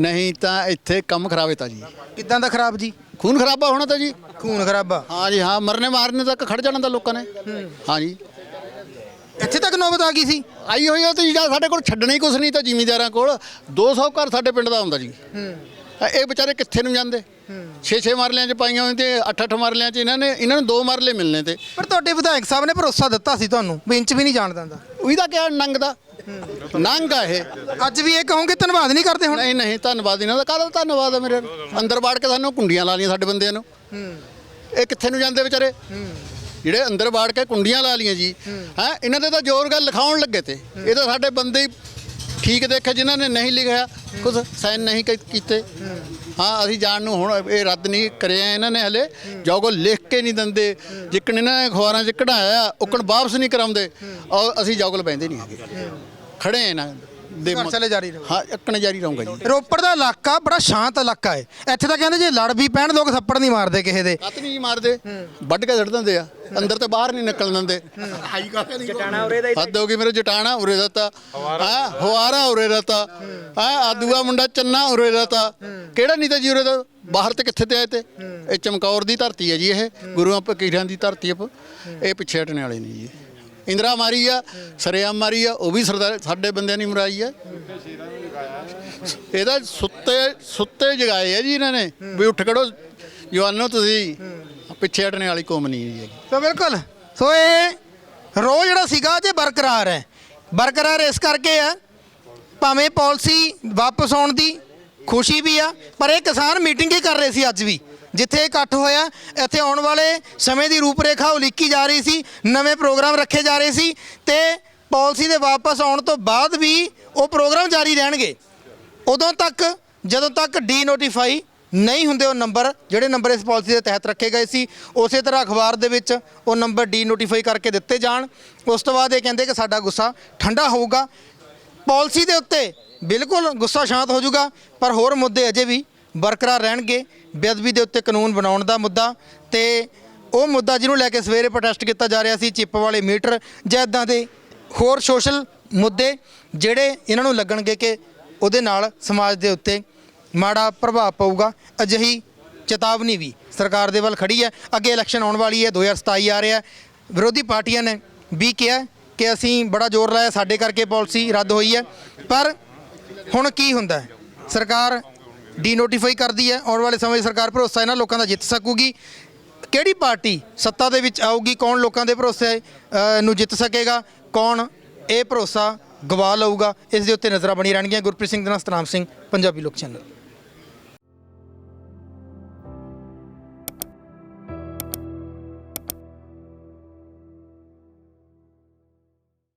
ਨਹੀਂ ਤਾਂ ਇੱਥੇ ਕੰਮ ਖਰਾਬੇ ਤਾਂ ਜੀ। ਕਿੱਦਾਂ ਦਾ ਖਰਾਬ ਜੀ? ਖੂਨ ਖਰਾਬਾ ਹੋਣਾ ਤਾਂ ਜੀ। ਖੂਨ ਖਰਾਬਾ। ਹਾਂ ਜੀ ਹਾਂ ਮਰਨੇ ਮਾਰਨੇ ਤੱਕ ਖੜ ਜਾਣਾ ਤਾਂ ਲੋਕਾਂ ਨੇ। ਹਾਂ ਜੀ। ਇੱਥੇ ਤੱਕ ਨੌਬਤ ਆ ਗਈ ਸੀ। ਆਈ ਹੋਈ ਆ ਤੇ ਜਾਂ ਸਾਡੇ ਕੋਲ ਛੱਡਣਾ ਹੀ ਕੁਛ ਨਹੀਂ ਤਾਂ ਜ਼ਿਮੀਂਦਾਰਾਂ ਕੋਲ 200 ਘਰ ਸਾਡੇ ਪਿੰਡ ਦਾ ਹੁੰਦਾ ਜੀ। ਇਹ ਵਿਚਾਰੇ ਕਿੱਥੇ ਨੂੰ ਜਾਂਦੇ? 6-6 ਮਰਲਿਆਂ 'ਚ ਪਾਈਆਂ ਹੋਈਆਂ ਤੇ 8-8 ਮਰਲਿਆਂ 'ਚ ਇਹਨਾਂ ਨੇ ਇਹਨਾਂ ਨੂੰ ਦੋ ਮਰਲੇ ਮਿਲਨੇ ਤੇ। ਪਰ ਤੁਹਾਡੇ ਵਿਧਾਇਕ ਸਾਹਿਬ ਨੇ ਭਰੋਸਾ ਦਿੱਤਾ ਸੀ ਤੁਹਾਨੂੰ ਵੀ ਇੰਚ ਵੀ ਨਹੀਂ ਜਾਣ ਦਿੰਦਾ। ਉਹਦਾ ਕਿਆ ਨੰਗ ਦਾ। ਨੰਗ ਆ ਇਹ। ਅੱਜ ਵੀ ਇਹ ਕਹੋਗੇ ਧੰਨਵਾਦ ਨਹੀਂ ਕਰਦੇ ਹੁਣ? ਨਹੀਂ ਨਹੀਂ ਧੰਨਵਾਦ ਇਹਨਾਂ ਦਾ। ਕਾਹਦਾ ਧੰਨਵਾਦ ਆ ਮੇਰੇ? ਅੰਦਰ ਬਾੜ ਕੇ ਸਾਨੂੰ ਕੁੰਡੀਆਂ ਲਾ ਲਈਆਂ ਸਾਡੇ ਬੰਦਿਆਂ ਨੂੰ। ਇਹ ਕਿੱਥੇ ਨੂੰ ਜਾਂਦੇ ਵਿਚਾਰੇ? ਜਿਹੜੇ ਅੰਦਰ ਬਾੜ ਕੇ ਕੁੰਡੀਆਂ ਲਾ ਲਈਆਂ ਜੀ ਹੈ। ਇਹਨਾਂ ਦੇ ਤਾਂ ਜ਼ੋਰ ਗੱਲ ਲਿਖਾਉਣ ਲੱਗੇ ਤੇ। ਇਹ ਤਾਂ ਸਾਡੇ ਬੰਦੇ ਹੀ ਠੀਕ ਦੇਖੇ ਜਿਨ੍ਹਾਂ ਨੇ ਨਹੀਂ ਲਿਖਿਆ ਕੁਝ ਸਾਈਨ ਨਹੀਂ ਕੀਤੇ ਹਾਂ। ਅਸੀਂ ਜਾਣ ਨੂੰ ਹੁਣ ਇਹ ਰੱਦ ਨਹੀਂ ਕਰਿਆ ਇਹਨਾਂ ਨੇ ਹਲੇ। ਜੋ ਕੋ ਲਿਖ ਕੇ ਨਹੀਂ ਦਿੰਦੇ। ਜਿੱਕਣ ਇਹਨਾਂ ਨੇ ਅਖਬਾਰਾਂ 'ਚ ਕਢਾਇਆ ਉਕਣ ਵਾਪਸ ਨਹੀਂ ਕਰਾਉਂਦੇ। ਔਰ ਅਸੀਂ ਜੋਗਲ ਬੈਂਦੇ ਨਹੀਂ ਹੈਗੇ। ਖੜੇ ਇਹਨਾਂ ਦੇ ਘਰ ਚਲੇ ਜਾਰੀ ਰਹੋ। ਹਾਂ ਇੱਕਣ ਜਾਰੀ ਰਹੂੰਗਾ ਜੀ। ਰੋਪੜ ਦਾ ਇਲਾਕਾ ਬੜਾ ਸ਼ਾਂਤ ਇਲਾਕਾ ਹੈ। ਇੱਥੇ ਤਾਂ ਕਹਿੰਦੇ ਜੇ ਲੜ ਵੀ ਪੈਣ ਲੋਕ ਥੱਪੜ ਨਹੀਂ ਮਾਰਦੇ ਕਿਸੇ ਦੇ। ਕੱਤ ਨਹੀਂ ਮਾਰਦੇ। ਵੱਢ ਕੇ ਛੱਡ ਦਿੰਦੇ ਆ। ਅੰਦਰ ਤੇ ਬਾਹਰ ਨਹੀਂ ਨਿਕਲ ਦਿੰਦੇ। ਹਾਈ ਕਾਹਦੇ ਨਹੀਂ ਜਟਾਣਾ ਉਰੇ ਦਾ ਹੱਦ ਹੋ ਗਈ ਮੇਰੇ ਜਟਾਣਾ ਉਰੇ ਦਾ ਤਾਂ। ਹਾਂ? ਹਵਾਰਾ ਉਰੇ ਦਾ ਤਾਂ। ਹਾਂ? ਆਦੂਆ ਮੁੰਡਾ ਚੰਨਾ ਉਰੇ ਦਾ ਤਾਂ। ਕਿਹੜਾ ਨਹੀਂ ਤਾਂ ਜੀ ਉਰੇ ਦਾ? ਬਾਹਰ ਤੇ ਕਿੱਥੇ ਤੇ ਆਏ ਤੇ? ਇਹ ਚਮਕੌਰ ਦੀ ਧਰਤੀ ਹੈ ਜੀ ਇਹ। ਗੁਰੂਆਂ ਫਕੀਰਾਂ ਦੀ ਧਰਤੀ ਹੈ ਇਹ ਪਿੱਛੇ ਹਟਣੇ ਵਾਲੇ ਨਹੀਂ ਜੀ ਇੰਦਰਾ ਮਾਰੀ ਆ, ਸਰੇਆਮ ਮਾਰੀ ਆ, ਉਹ ਵੀ ਸਰਦਾਰ ਸਾਡੇ ਬੰਦਿਆਂ ਨੇ ਮਰਾਈ ਆ। ਇਹਦਾ ਸੁੱਤੇ ਸੁੱਤੇ ਜਗਾਏ ਆ ਜੀ ਇਹਨਾਂ ਨੇ, ਵੀ ਉੱਠ ਖੜੋ। ਜਵਾਨੋ ਤੁਸੀਂ, ਪਿੱਛੇ ਹਟਣੇ ਵਾਲੀ ਕੌਮ ਨਹੀਂ ਹੈਗੀ। ਸੋ ਬਿਲਕੁਲ, ਸੋ ਇਹ ਰੋ ਜਿਹੜਾ ਸੀਗਾ ਜੇ ਬਰਕਰਾਰ ਹੈ। ਬਰਕਰਾਰ ਇਸ ਕਰਕੇ ਆ ਭਾਵੇਂ ਪਾਲਿਸੀ ਵਾਪਸ ਆਉਣ ਦੀ ਖੁਸ਼ੀ ਵੀ ਆ, ਪਰ ਇਹ ਕਿਸਾਨ ਮੀਟਿੰਗ ਹੀ ਕਰ ਰਹੇ ਸੀ ਅੱਜ ਵੀ। ਜਿੱਥੇ ਇਕੱਠ ਹੋਇਆ, ਇੱਥੇ ਆਉਣ ਵਾਲੇ ਸਮੇਂ ਦੀ ਰੂਪਰੇਖਾ ਉਲੀਕੀ ਜਾ ਰਹੀ ਸੀ, ਨਵੇਂ ਪ੍ਰੋਗਰਾਮ ਰੱਖੇ ਜਾ ਰਹੇ ਸੀ ਤੇ ਪਾਲਿਸੀ ਦੇ ਵਾਪਸ ਆਉਣ ਤੋਂ ਬਾਅਦ ਵੀ ਉਹ ਪ੍ਰੋਗਰਾਮ ਜਾਰੀ ਰਹਿਣਗੇ। ਉਦੋਂ ਤੱਕ, ਜਦੋਂ ਤੱਕ ਡੀ ਨੋਟੀਫਾਈ ਨਹੀਂ ਹੁੰਦੇ, ਉਹ ਨੰਬਰ, ਜਿਹੜੇ ਨੰਬਰ ਇਸ ਪਾਲਿਸੀ ਦੇ ਤਹਿਤ ਰੱਖੇ ਗਏ ਸੀ, ਉਸੇ ਤਰ੍ਹਾਂ ਅਖਬਾਰ ਦੇ ਵਿੱਚ ਉਹ ਨੰਬਰ ਡੀ ਨੋਟੀਫਾਈ ਕਰਕੇ ਦਿੱਤੇ ਜਾਣ। ਉਸ ਤੋਂ ਬਾਅਦ ਇਹ ਕਹਿੰਦੇ ਕਿ ਸਾਡਾ ਗੁੱਸਾ ਠੰਡਾ ਹੋਊਗਾ। ਪਾਲਿਸੀ ਦੇ ਉੱਤੇ ਬਿਲਕੁਲ ਗੁੱਸਾ ਸ਼ਾਂਤ ਹੋ ਜਾਊਗਾ, ਪਰ ਹੋਰ ਮੁੱਦੇ ਅਜੇ ਵੀ ਬਰਕਰਾਰ ਰਹਿਣਗੇ। ਬੇਅਦਬੀ ਦੇ ਉੱਤੇ ਕਾਨੂੰਨ ਬਣਾਉਣ ਦਾ ਮੁੱਦਾ ਤੇ ਉਹ ਮੁੱਦਾ ਜਿਹਨੂੰ ਲੈ ਕੇ ਸਵੇਰੇ ਪ੍ਰੋਟੈਸਟ ਕੀਤਾ ਜਾ ਰਿਹਾ ਸੀ, ਚਿੱਪ ਵਾਲੇ ਮੀਟਰ ਜਾਂ ਇੱਦਾਂ ਦੇ ਹੋਰ ਸੋਸ਼ਲ ਮੁੱਦੇ ਜਿਹੜੇ ਇਹਨਾਂ ਨੂੰ ਲੱਗਣਗੇ ਕਿ ਉਹਦੇ ਨਾਲ ਸਮਾਜ ਦੇ ਉੱਤੇ ਮਾੜਾ ਪ੍ਰਭਾਵ ਪਊਗਾ। ਅਜਿਹੀ ਚੇਤਾਵਨੀ ਵੀ ਸਰਕਾਰ ਦੇ ਵੱਲ ਖੜੀ ਹੈ। ਅੱਗੇ ਇਲੈਕਸ਼ਨ ਆਉਣ ਵਾਲੀ ਹੈ 2027 ਆ ਰਿਹਾ ਵਿਰੋਧੀ ਪਾਰਟੀਆਂ ਨੇ ਵੀ ਕਿਹਾ ਕਿ ਅਸੀਂ ਬੜਾ ਜ਼ੋਰ ਲਾਇਆ, ਸਾਡੇ ਕਰਕੇ ਪਾਲਿਸੀ ਰੱਦ ਹੋਈ ਹੈ। ਪਰ ਹੁਣ ਕੀ ਹੁੰਦਾ ਸਰਕਾਰ ਡੀਨੋਟੀਫਾਈ ਕਰਦੀ ਹੈ ਆਉਣ ਵਾਲੇ ਸਮੇਂ 'ਚ ਸਰਕਾਰ ਭਰੋਸਾ ਇਹਨਾਂ ਲੋਕਾਂ ਦਾ ਜਿੱਤ ਸਕੂਗੀ। ਕਿਹੜੀ ਪਾਰਟੀ ਸੱਤਾ ਦੇ ਵਿੱਚ ਆਊਗੀ ਕੌਣ ਲੋਕਾਂ ਦੇ ਭਰੋਸੇ ਅ, ਨੂੰ ਜਿੱਤ ਸਕੇਗਾ ਕੌਣ ਇਹ ਭਰੋਸਾ ਗਵਾ ਲਊਗਾ ਇਸ ਦੇ ਉੱਤੇ ਨਜ਼ਰਾਂ ਬਣੀ ਰਹਿਣਗੀਆਂ। ਗੁਰਪ੍ਰੀਤ ਸਿੰਘ ਦੇ ਨਾਲ ਸਤਨਾਮ ਸਿੰਘ ਪੰਜਾਬੀ ਲੋਕ ਚੈਨਲ।